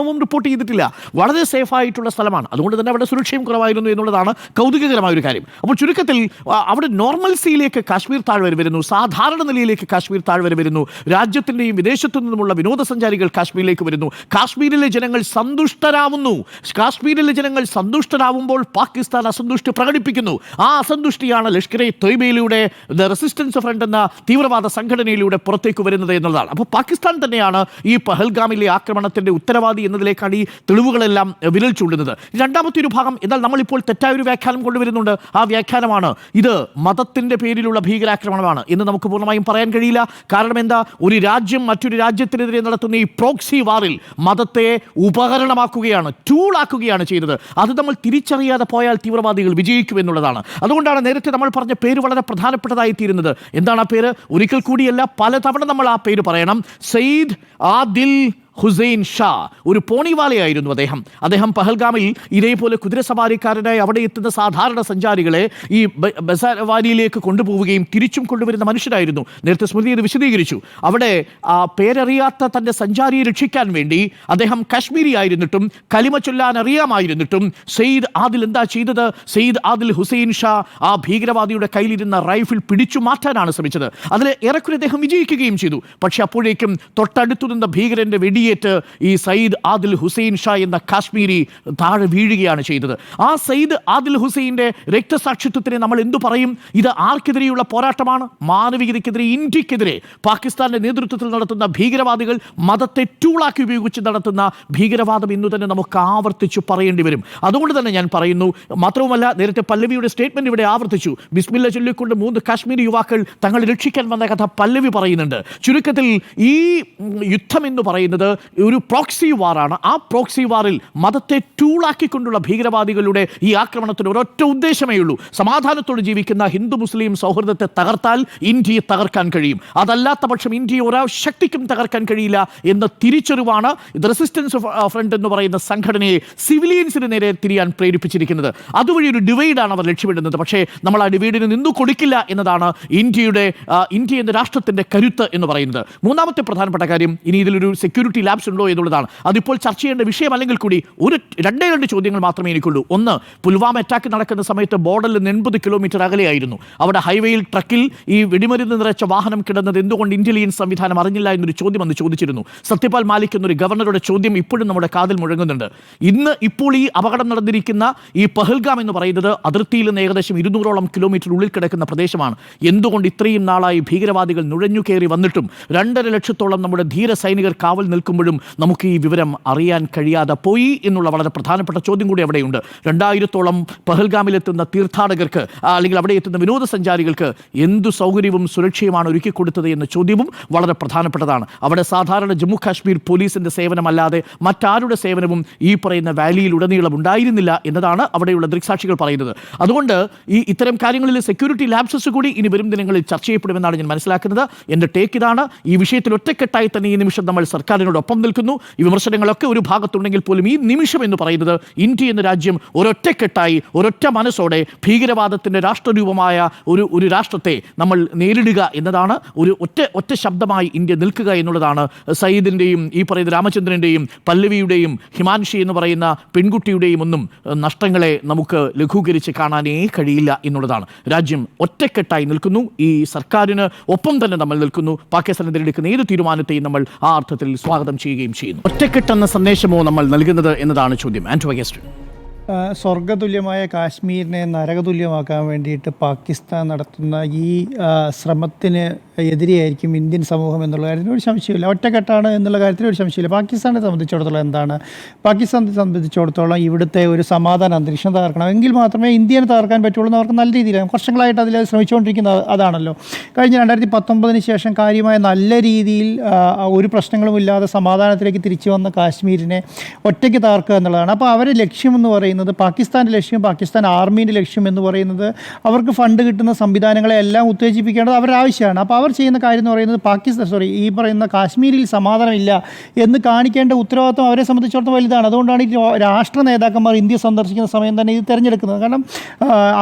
ഭീകരാക്രമണവും റിപ്പോർട്ട് ചെയ്തിട്ടില്ല. വളരെ സേഫ് ആയിട്ടുള്ള സ്ഥലമാണ്. അതുകൊണ്ട് തന്നെ അവിടെ സുരക്ഷയും കുറവായിരുന്നു എന്നുള്ളതാണ് കൗതുകകരമായ ഒരു കാര്യം. അപ്പോൾ ചുരുക്കത്തിൽ അവിടെ നോർമൽസിയിലേക്ക് കാശ്മീർ താഴ്വര വരുന്നു. സാധാരണ നിലയിലേക്ക് കാശ്മീർ താഴ്വര വരുന്നു. രാജ്യത്തിന്റെയും വിദേശത്തു നിന്നുമുള്ള വിനോദസഞ്ചാരികൾ കാശ്മീരിലേക്ക് വരുന്നു. കാശ്മീരിലെ ജനങ്ങൾ സന്തുഷ്ടരാവുന്നു. കാശ്മീരിലെ ജനങ്ങൾ സന്തുഷ്ടരാവുമ്പോൾ പാകിസ്ഥാൻ അസന്തുഷ്ടി പ്രകടിപ്പിക്കുന്നു. ആ അസന്തുഷ്ടിയാണ് ലഷ്കർ ഇ തൊയ്ബയിലൂടെ ദ റെസിസ്റ്റൻസ് ഫ്രണ്ട് എന്ന തീവ്രവാദ സംഘടനയിലൂടെ പുറത്തേക്ക് വരുന്നത് എന്നുള്ളതാണ്. അപ്പോൾ പാകിസ്ഥാൻ തന്നെയാണ് ഈ പഹൽഗാമിലെ ആക്രമണത്തിന്റെ ഉത്തരവാദി എന്നതിലേക്കാണ് ഈ തെളിവുകളെല്ലാം വിരൽ ചൂണ്ടുന്നത്. രണ്ടാമത്തെ ഒരു ഭാഗം എന്നാൽ നമ്മളിപ്പോൾ തെറ്റായ ഒരു വ്യാഖ്യാനം കൊണ്ടുവരുന്നുണ്ട്. ആ വ്യാഖ്യാനമാണ് ഇത് മതത്തിന്റെ പേരിലുള്ള ഭീകരാക്രമണമാണ് എന്ന് നമുക്ക് പൂർണമായും പറയാൻ കഴിയില്ല. കാരണം എന്താ? ഒരു രാജ്യം മറ്റൊരു രാജ്യത്തിനെതിരെ നടത്തുന്ന ഈ പ്രോക്സി വാറിൽ മതത്തെ ഉപകരണമാക്കുകയാണ് ടൂളാക്കുകയാണ് ചെയ്തത് അത് നമ്മൾ തിരിച്ചറിയാതെ പോയാൽ തീവ്രവാദികൾ വിജയിക്കുമെന്നുള്ളതാണ് അതുകൊണ്ടാണ് നേരത്തെ നമ്മൾ പറഞ്ഞ പേര് വളരെ പ്രധാനപ്പെട്ടതായി തീരുന്നത്. എന്താണ് ആ പേര്? ഒരിക്കൽ കൂടിയല്ല പലതവണ നമ്മൾ ആ പേര് പറയണം. സെയ്ദ് ആദിൽ ഹുസൈൻ ഷാ ഒരു പോണിവാലയായിരുന്നു അദ്ദേഹം. അദ്ദേഹം പഹൽഗാമിൽ ഇതേപോലെ കുതിരസവാരിക്കാരനായി അവിടെ എത്തുന്ന സാധാരണ സഞ്ചാരികളെ ഈ ബസാരവാരിയിലേക്ക് കൊണ്ടുപോവുകയും തിരിച്ചും കൊണ്ടുവരുന്ന മനുഷ്യരായിരുന്നു. നേരത്തെ സ്മൃതി ഇത് വിശദീകരിച്ചു. അവിടെ പേരറിയാത്ത തന്റെ സഞ്ചാരിയെ രക്ഷിക്കാൻ വേണ്ടി അദ്ദേഹം കാശ്മീരി ആയിരുന്നിട്ടും കലിമ ചൊല്ലാൻ അറിയാമായിരുന്നിട്ടും സെയ്ദ് ആദിൽ എന്താ ചെയ്തത്? സെയ്ദ് ആദിൽ ഹുസൈൻ ഷാ ആ ഭീകരവാദിയുടെ കയ്യിലിരുന്ന റൈഫിൾ പിടിച്ചു മാറ്റാനാണ് ശ്രമിച്ചത്. അതിൽ ഏറെക്കുറെ അദ്ദേഹം വിജയിക്കുകയും ചെയ്തു. പക്ഷെ അപ്പോഴേക്കും തൊട്ടടുത്തു നിന്ന ഭീകരന്റെ വെടിയേറ്റ് ഈ സയ്യിദ് ആദിൽ ഹുസൈൻ ഷാ എന്ന കാശ്മീരി താഴെ വീഴുകയാണ് ചെയ്തത്. ആ സയ്യിദ് ആദിൽ ഹുസൈന്റെ രക്തസാക്ഷിത്വത്തിന് നമ്മൾ എന്തു പറയും? ഇത് ആർക്കെതിരെയുള്ള പോരാട്ടമാണ്? മാനവികതയ്ക്കെതിരെ ഇന്ത്യക്കെതിരെ. പാകിസ്ഥാന്റെ നേതൃത്വത്തിൽ നടത്തുന്ന ഭീകരവാദികൾ മതത്തെ ടൂളാക്കി ഉപയോഗിച്ച് നടത്തുന്ന ഭീകരവാദം ഇന്നു തന്നെ നമുക്ക് ആവർത്തിച്ചു പറയേണ്ടി വരും. അതുകൊണ്ട് തന്നെ ഞാൻ പറയുന്നു മാത്രവുമല്ല നേരത്തെ പല്ലവിയുടെ സ്റ്റേറ്റ്മെന്റ് ഇവിടെ ആവർത്തിച്ചു. ബിസ്മില്ല ചൊല്ലിക്കൊണ്ട് മൂന്ന് കാശ്മീരി യുവാക്കൾ തങ്ങളെ രക്ഷിക്കാൻ വന്ന കഥ പല്ലവി പറയുന്നുണ്ട്. ചുരുക്കത്തിൽ ഈ യുദ്ധം എന്ന് പറയുന്നത് ഒരു പ്രോക്സി വാറാണ് ആ പ്രോക്സി വാറിൽ മതത്തെ ടൂളാക്കിക്കൊണ്ടുള്ള ഭീകരവാദികളുടെ ഈ ആക്രമണത്തിന് ഒരൊറ്റ ഉദ്ദേശമേ ഉള്ളൂ. സമാധാനത്തോട് ജീവിക്കുന്ന ഹിന്ദു മുസ്ലിം സൗഹൃദത്തെ തകർത്താൽ ഇന്ത്യയെ തകർക്കാൻ കഴിയും. അതല്ലാത്ത പക്ഷം ഇന്ത്യയെ ഒരാ ശക്തിക്കും തകർക്കാൻ കഴിയില്ല എന്ന തിരിച്ചറിവാണ് റെസിസ്റ്റൻസ് ഫ്രണ്ട് എന്ന് പറയുന്ന സംഘടനയെ സിവിലിയൻസിന് നേരെ തിരിയാൻ പ്രേരിപ്പിച്ചിരിക്കുന്നത്. അതുവഴി ഒരു ഡിവൈഡാണ് അവർ ലക്ഷ്യമിടുന്നത്. പക്ഷേ നമ്മൾ ആ ഡിവൈഡിന് നിന്നു കൊടുക്കില്ല എന്നതാണ് ഇന്ത്യയുടെ ആ, ഇന്ത്യ എന്ന രാഷ്ട്രത്തിന്റെ കരുത്ത് എന്ന് പറയുന്നത്. മൂന്നാമത്തെ പ്രധാനപ്പെട്ട കാര്യം ഇനി ഇതിലൊരു സെക്യൂരിറ്റി ലാബ്സ് ഉണ്ടോ എന്നുള്ളതാണ്. അതിപ്പോൾ ചർച്ച ചെയ്യേണ്ട വിഷയമല്ലെങ്കിൽ കൂടി ഒരു രണ്ടേ രണ്ട് ചോദ്യങ്ങൾ മാത്രമേ എനിക്കുള്ളൂ. ഒന്ന് പുൽവാമ അറ്റാക്ക് നടക്കുന്ന സമയത്ത് ബോർഡറിൽ നിന്ന് എൺപത് കിലോമീറ്റർ അകലെയായിരുന്നു. അവിടെ ഹൈവേയിൽ ട്രക്കിൽ ഈ വെടിമരുന്ന് നിറച്ച വാഹനം കിടന്നത് എന്തുകൊണ്ട് ഇന്റലിജൻസ് സംവിധാനം അറിഞ്ഞില്ല എന്നൊരു ചോദ്യം അന്ന് ചോദിച്ചിരുന്നു. സത്യപാൽ മാലിക് എന്നൊരു ഗവർണറുടെ ചോദ്യം ഇപ്പോഴും നമ്മുടെ കാതിൽ മുഴങ്ങുന്നുണ്ട്. ഇന്ന് ഇപ്പോൾ ഈ അപകടം നടന്നിരിക്കുന്ന ഈ പഹൽഗാം എന്ന് പറയുന്നത് അതിർത്തിയിൽ നിന്ന് ഏകദേശം ഇരുന്നൂറോളം കിലോമീറ്റർ ഉള്ളിൽ കിടക്കുന്ന പ്രദേശമാണ്. എന്തുകൊണ്ട് ഇത്രയും നാളായി ഭീകരവാദികൾ നുഴഞ്ഞു കയറി വന്നിട്ടും രണ്ടര ലക്ഷത്തോളം നമ്മുടെ ധീര സൈനികർ കാവൽ നിൽക്കുമ്പോഴും നമുക്ക് ഈ വിവരം അറിയാൻ കഴിയാതെ പോയി എന്നുള്ള വളരെ പ്രധാനപ്പെട്ട ചോദ്യം കൂടി അവിടെയുണ്ട്. രണ്ടായിരത്തോളം പഹൽഗാമിലെത്തുന്ന തീർത്ഥാടകർക്ക് അല്ലെങ്കിൽ അവിടെ എത്തുന്ന വിനോദസഞ്ചാരികൾക്ക് എന്തു സൗകര്യവും സുരക്ഷയുമാണ് ഒരുക്കി കൊടുത്തത് എന്ന ചോദ്യവും വളരെ പ്രധാനപ്പെട്ടതാണ്. അവിടെ സാധാരണ ജമ്മു കാശ്മീർ പോലീസിന്റെ സേവനമല്ലാതെ മറ്റാരുടെ സേവനവും ഈ പറയുന്ന വാലിയിൽ ഉടനീളം ഉണ്ടായിരുന്നില്ല എന്നതാണ് അവിടെയുള്ള ദൃക്സാക്ഷികൾ പറയുന്നത്. അതുകൊണ്ട് ഈ ഇത്തരം കാര്യങ്ങളിൽ സെക്യൂരിറ്റി ലാബ്സസ് കൂടി ഇനി വരും ദിനങ്ങളിൽ ചർച്ച ചെയ്യപ്പെടുമെന്നാണ് ഞാൻ മനസ്സിലാക്കുന്നത്. എന്റെ ടേക്ക് ഇതാണ്. ഈ വിഷയത്തിൽ ഒറ്റക്കെട്ടായി തന്നെ ഈ നിമിഷം നമ്മൾ സർക്കാരിനോടൊപ്പം നിൽക്കുന്നു. ഈ വിമർശനങ്ങളൊക്കെ ഒരു ഭാഗത്തുണ്ടെങ്കിൽ പോലും ഈ നിമിഷം എന്ന് പറയുന്നത് ഇന്ത്യ എന്ന രാജ്യം ഒരൊറ്റക്കെട്ടായി ഒരൊറ്റ മനസ്സോടെ ഭീകരവാദത്തിന്റെ രാഷ്ട്രരൂപമായ ഒരു ഒരു രാഷ്ട്രത്തെ നമ്മൾ നേരിടുക എന്നതാണ് ഒരു ഒറ്റ ഒറ്റ ശബ്ദമായി ഇന്ത്യ നിൽക്കുക എന്നുള്ളതാണ്. സയ്യിദിന്റെയും ഈ പറയുന്ന രാമചന്ദ്രന്റെയും പല്ലവിയുടെയും ഹിമാൻഷി എന്ന് പറയുന്ന പെൺകുട്ടിയുടെയും ഒന്നും നഷ്ടങ്ങളെ നമുക്ക് ലഘൂകരിച്ച് കാണാനേ കഴിയില്ല എന്നുള്ളതാണ്. രാജ്യം ഒറ്റക്കെട്ടായി നിൽക്കുന്നു. ഈ സർക്കാരിന് ഒപ്പം തന്നെ നമ്മൾ നിൽക്കുന്നു. പാകിസ്ഥാനെതിരെ എടുക്കുന്ന ഏത് തീരുമാനത്തെയും നമ്മൾ ആ അർത്ഥത്തിൽ സ്വാഗതം ചെയ്യുകയും ചെയ്യുന്നു. ഒറ്റക്കെട്ടെന്ന സന്ദേശമോ നമ്മൾ നൽകുന്നത് എന്നതാണ് ചോദ്യം. ആൻഡ് ആ, സ്വർഗതുല്യമായ കാശ്മീരിനെ നരകതുല്യമാക്കാൻ വേണ്ടിയിട്ട് പാകിസ്ഥാൻ നടത്തുന്ന ഈ ശ്രമത്തിന് എതിരെയായിരിക്കും ഇന്ത്യൻ സമൂഹം എന്നുള്ള കാര്യത്തിൽ ഒരു സംശയമില്ല. ഒറ്റക്കെട്ടാണ് എന്നുള്ള കാര്യത്തിൽ ഒരു സംശയമില്ല. പാകിസ്ഥാനെ സംബന്ധിച്ചിടത്തോളം എന്താണ്? പാകിസ്ഥാനെ സംബന്ധിച്ചിടത്തോളം ഇവിടുത്തെ ഒരു സമാധാന അന്തരീക്ഷം തകർക്കണം. എങ്കിൽ മാത്രമേ ഇന്ത്യനെ തകർക്കാൻ പറ്റുള്ളൂ എന്ന് അവർക്ക് നല്ല രീതിയിലാണ് വർഷങ്ങളായിട്ട് അതിൽ ശ്രമിച്ചുകൊണ്ടിരിക്കുന്ന അതാണല്ലോ. കഴിഞ്ഞ രണ്ടായിരത്തി പത്തൊമ്പതിന് ശേഷം കാര്യമായ നല്ല രീതിയിൽ ഒരു പ്രശ്നങ്ങളുമില്ലാതെ സമാധാനത്തിലേക്ക് തിരിച്ചു വന്ന കാശ്മീരിനെ ഒറ്റയ്ക്ക് തകർക്കുക എന്നുള്ളതാണ്. അപ്പോൾ അവരുടെ ലക്ഷ്യം എന്ന് പറയുന്നത് പാകിസ്ഥാന്റെ ലക്ഷ്യം പാകിസ്ഥാൻ ആർമീന്റെ ലക്ഷ്യം എന്ന് പറയുന്നത് അവർക്ക് ഫണ്ട് കിട്ടുന്ന സംവിധാനങ്ങളെ എല്ലാം ഉത്തേജിപ്പിക്കേണ്ടത് അവരുടെ ആവശ്യമാണ്. അപ്പോൾ അവർ ചെയ്യുന്ന കാര്യം എന്ന് പറയുന്നത് പാകിസ്ഥാൻ സോറി ഈ പറയുന്ന കാശ്മീരിൽ സമാധാനമില്ല എന്ന് കാണിക്കേണ്ട ഉത്തരവാദിത്വം അവരെ സംബന്ധിച്ചിടത്തോളം വലുതാണ്. അതുകൊണ്ടാണ് ഈ രാഷ്ട്ര നേതാക്കന്മാർ ഇന്ത്യ സന്ദർശിക്കുന്ന സമയം തന്നെ ഇത് തിരഞ്ഞെടുക്കുന്നത്. കാരണം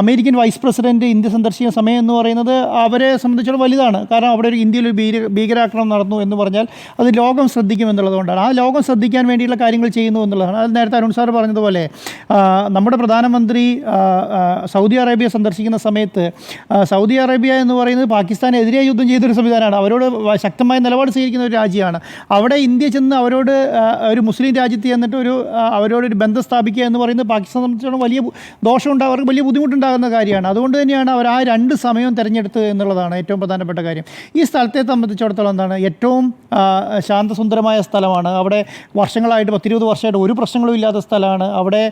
അമേരിക്കൻ വൈസ് പ്രസിഡന്റ് ഇന്ത്യ സന്ദർശിക്കുന്ന സമയം എന്ന് പറയുന്നത് അവരെ സംബന്ധിച്ചിടത്തോളം വലുതാണ്. കാരണം അവിടെ ഒരു ഇന്ത്യയിൽ ഒരു ഭീര ഭീകരാക്രമണം നടന്നു എന്ന് പറഞ്ഞാൽ അത് ലോകം ശ്രദ്ധിക്കുമെന്നുള്ളതുകൊണ്ടാണ് ആ ലോകം ശ്രദ്ധിക്കാൻ വേണ്ടിയുള്ള കാര്യങ്ങൾ ചെയ്യുന്നു എന്നുള്ളതാണ്. അത് നേരത്തെ അരുൺ സാർ പറഞ്ഞതുപോലെ നമ്മുടെ പ്രധാനമന്ത്രി സൗദി അറേബ്യ സന്ദർശിക്കുന്ന സമയത്ത് സൗദി അറേബ്യ എന്ന് പറയുന്നത് പാകിസ്ഥാനെതിരെ യുദ്ധം ചെയ്തൊരു സംവിധാനമാണ്. അവരോട് ശക്തമായ നിലപാട് സ്വീകരിക്കുന്ന ഒരു രാജ്യമാണ്. അവിടെ ഇന്ത്യ ചെന്ന് അവരോട് ഒരു മുസ്ലിം രാജ്യത്ത് ചെന്നിട്ട് ഒരു അവരോടൊരു ബന്ധം സ്ഥാപിക്കുക എന്ന് പറയുന്നത് പാകിസ്ഥാനെ സംബന്ധിച്ചിടത്തോളം വലിയ ദോഷമുണ്ടാകും അവർക്ക് വലിയ ബുദ്ധിമുട്ടുണ്ടാകുന്ന കാര്യമാണ്. അതുകൊണ്ട് തന്നെയാണ് അവർ ആ രണ്ട് സമയവും തിരഞ്ഞെടുത്തത് എന്നുള്ളതാണ് ഏറ്റവും പ്രധാനപ്പെട്ട കാര്യം. ഈ സ്ഥലത്തെ സംബന്ധിച്ചിടത്തോളം എന്താണ് ഏറ്റവും ശാന്തസുന്ദരമായ സ്ഥലമാണ്. അവിടെ വർഷങ്ങളായിട്ട് പത്തിരുപത് വർഷമായിട്ട് ഒരു പ്രശ്നങ്ങളും ഇല്ലാത്ത സ്ഥലമാണ്. അവിടെ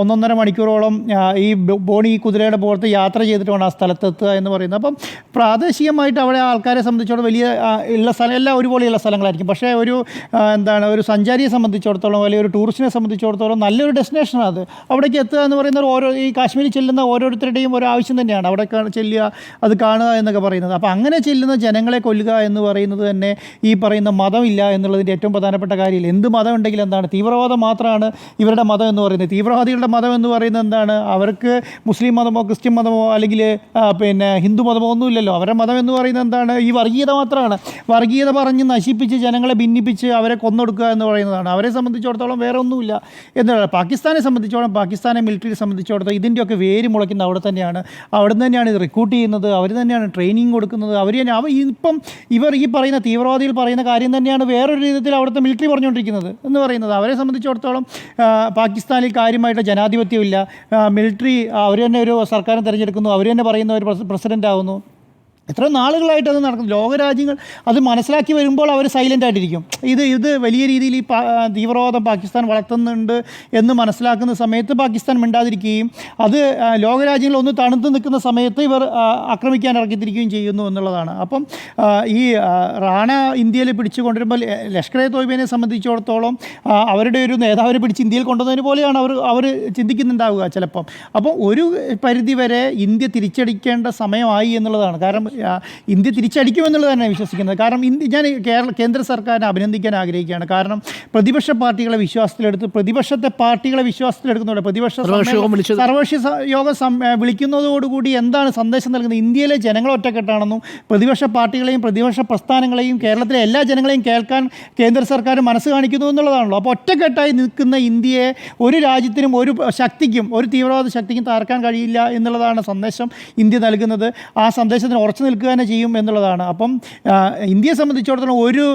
ഒന്നൊന്നര മണിക്കൂറോളം ഈ ബോണി കുതിരയുടെ പുറത്ത് യാത്ര ചെയ്തിട്ട് വേണം ആ സ്ഥലത്തെത്തുക എന്ന് പറയുന്നത്. അപ്പം പ്രാദേശികമായിട്ട് അവിടെ ആൾക്കാരെ സംബന്ധിച്ചോളം വലിയ ഉള്ള സ്ഥലം എല്ലാം ഒരുപോലെയുള്ള സ്ഥലങ്ങളായിരിക്കും. പക്ഷേ ഒരു എന്താണ് ഒരു സഞ്ചാരിയെ സംബന്ധിച്ചിടത്തോളം അല്ലെങ്കിൽ ഒരു ടൂറിസ്റ്റിനെ സംബന്ധിച്ചിടത്തോളം നല്ലൊരു ഡെസ്റ്റിനേഷനാണ് അത്. അവിടേക്ക് എത്തുക എന്ന് പറയുന്നത് ഓരോ ഈ കാശ്മീരിൽ ചെല്ലുന്ന ഓരോരുത്തരുടെയും ഒരു ആവശ്യം തന്നെയാണ്. അവിടെ ചെല്ലുക അത് കാണുക എന്നൊക്കെ പറയുന്നത്. അപ്പോൾ അങ്ങനെ ചെല്ലുന്ന ജനങ്ങളെ കൊല്ലുക എന്ന് പറയുന്നത് തന്നെ ഈ പറയുന്ന മതമില്ല എന്നുള്ളതിന്റെ ഏറ്റവും പ്രധാനപ്പെട്ട കാര്യമില്ല. എന്ത് മതം ഉണ്ടെങ്കിലും എന്താണ്? തീവ്രവാദം മാത്രമാണ് ഇവരുടെ മതം എന്ന് പറയുന്നത്. തീവ്രവാദികളുടെ മതം എന്ന് പറയുന്നത് എന്താണ്? അവർക്ക് മുസ്ലിം മതമോ ക്രിസ്ത്യൻ മതമോ അല്ലെങ്കിൽ പിന്നെ ഹിന്ദു മതമോ ഒന്നുമില്ലല്ലോ. അവരുടെ മതം എന്ന് പറയുന്നത് എന്താണ്? ഈ വർഗീയത മാത്രമാണ്. വർഗീയത പറഞ്ഞ് നശിപ്പിച്ച് ജനങ്ങളെ ഭിന്നിപ്പിച്ച് അവരെ കൊന്നൊടുക്കുക എന്ന് പറയുന്നതാണ്. അവരെ സംബന്ധിച്ചിടത്തോളം വേറെ ഒന്നുമില്ല. എന്താണ്? പാകിസ്ഥാനെ സംബന്ധിച്ചോളം പാകിസ്ഥാനെ മിലിറ്ററി സംബന്ധിച്ചിടത്തോളം ഇതിന്റെയൊക്കെ വേര് മുളയ്ക്കുന്നത് അവിടെ തന്നെയാണ്. അവിടെ തന്നെയാണ് ഇത് റിക്രൂട്ട് ചെയ്യുന്നത്. അവർ തന്നെയാണ് ട്രെയിനിങ് കൊടുക്കുന്നത്. അവർ തന്നെ അവർ ഇപ്പം ഇവർ ഈ പറയുന്ന തീവ്രവാദികൾ പറയുന്ന കാര്യം തന്നെയാണ് വേറൊരു രീതിയിൽ അവിടുത്തെ മിലിറ്ററി പറഞ്ഞുകൊണ്ടിരിക്കുന്നത് എന്ന് പറയുന്നത്. അവരെ സംബന്ധിച്ചിടത്തോളം പാകിസ്ഥാനിൽ പാകിസ്ഥാനിൽ കാര്യമായിട്ട് ജനാധിപത്യമില്ല. മിലിറ്ററി അവർ തന്നെ ഒരു സർക്കാരിനെ തിരഞ്ഞെടുക്കുന്നു. അവർ തന്നെ പറയുന്ന ഒരു പ്രസിഡന്റ് ആവുന്നു. എത്ര നാളുകളായിട്ട് അത് നടക്കുന്നു ലോകരാജ്യങ്ങൾ അത് മനസ്സിലാക്കി വരുമ്പോൾ അവർ സൈലന്റ് ആയിട്ടിരിക്കും. ഇത് ഇത് വലിയ രീതിയിൽ ഈ തീവ്രവാദം പാകിസ്ഥാൻ വളർത്തുന്നുണ്ട് എന്ന് മനസ്സിലാക്കുന്ന സമയത്ത് പാകിസ്ഥാൻ മിണ്ടാതിരിക്കുകയും അത് ലോകരാജ്യങ്ങൾ ഒന്ന് തണുത്ത് നിൽക്കുന്ന സമയത്ത് ഇവർ ആക്രമിക്കാൻ ഇറക്കിത്തിരിക്കുകയും ചെയ്യുന്നു എന്നുള്ളതാണ്. അപ്പം ഈ റാണ ഇന്ത്യയിൽ പിടിച്ചു കൊണ്ടുവരുമ്പോൾ ലഷ്കർ എ തോയ്ബിനെ സംബന്ധിച്ചിടത്തോളം അവരുടെ ഒരു നേതാവിനെ പിടിച്ച് ഇന്ത്യയിൽ കൊണ്ടുവന്നതിന് പോലെയാണ് അവർ അവർ ചിന്തിക്കുന്നുണ്ടാവുക ചിലപ്പം. അപ്പോൾ ഒരു പരിധി വരെ ഇന്ത്യ തിരിച്ചടിക്കേണ്ട സമയമായി എന്നുള്ളതാണ്. കാരണം ഇന്ത്യ തിരിച്ചടിക്കുമെന്നുള്ളത് തന്നെ വിശ്വസിക്കുന്നത്. കാരണം ഇന്ത്യ ഞാൻ കേരള കേന്ദ്ര സർക്കാരിനെ അഭിനന്ദിക്കാൻ ആഗ്രഹിക്കുകയാണ്. കാരണം പ്രതിപക്ഷ പാർട്ടികളെ വിശ്വാസത്തിലെടുത്ത് പ്രതിപക്ഷത്തെ പാർട്ടികളെ വിശ്വാസത്തിലെടുക്കുന്നുണ്ട് പ്രതിപക്ഷ സർവകക്ഷി യോഗം വിളിക്കുന്നതോടുകൂടി എന്താണ് സന്ദേശം നൽകുന്നത്? ഇന്ത്യയിലെ ജനങ്ങൾ ഒറ്റക്കെട്ടാണെന്നും പ്രതിപക്ഷ പാർട്ടികളെയും പ്രതിപക്ഷ പ്രസ്ഥാനങ്ങളെയും കേരളത്തിലെ എല്ലാ ജനങ്ങളെയും കേൾക്കാൻ കേന്ദ്ര സർക്കാർ മനസ്സ് കാണിക്കുന്നു എന്നുള്ളതാണല്ലോ. അപ്പോൾ ഒറ്റക്കെട്ടായി നിൽക്കുന്ന ഇന്ത്യയെ ഒരു രാജ്യത്തിനും ഒരു ശക്തിക്കും ഒരു തീവ്രവാദ ശക്തിക്കും തകർക്കാൻ കഴിയില്ല എന്നുള്ളതാണ് സന്ദേശം ഇന്ത്യ നൽകുന്നത്. ആ സന്ദേശത്തിന് ഉറച്ചു നിൽക്കുക തന്നെ ചെയ്യും എന്നുള്ളതാണ്. അപ്പം ഇന്ത്യയെ സംബന്ധിച്ചിടത്തോളം ഒരു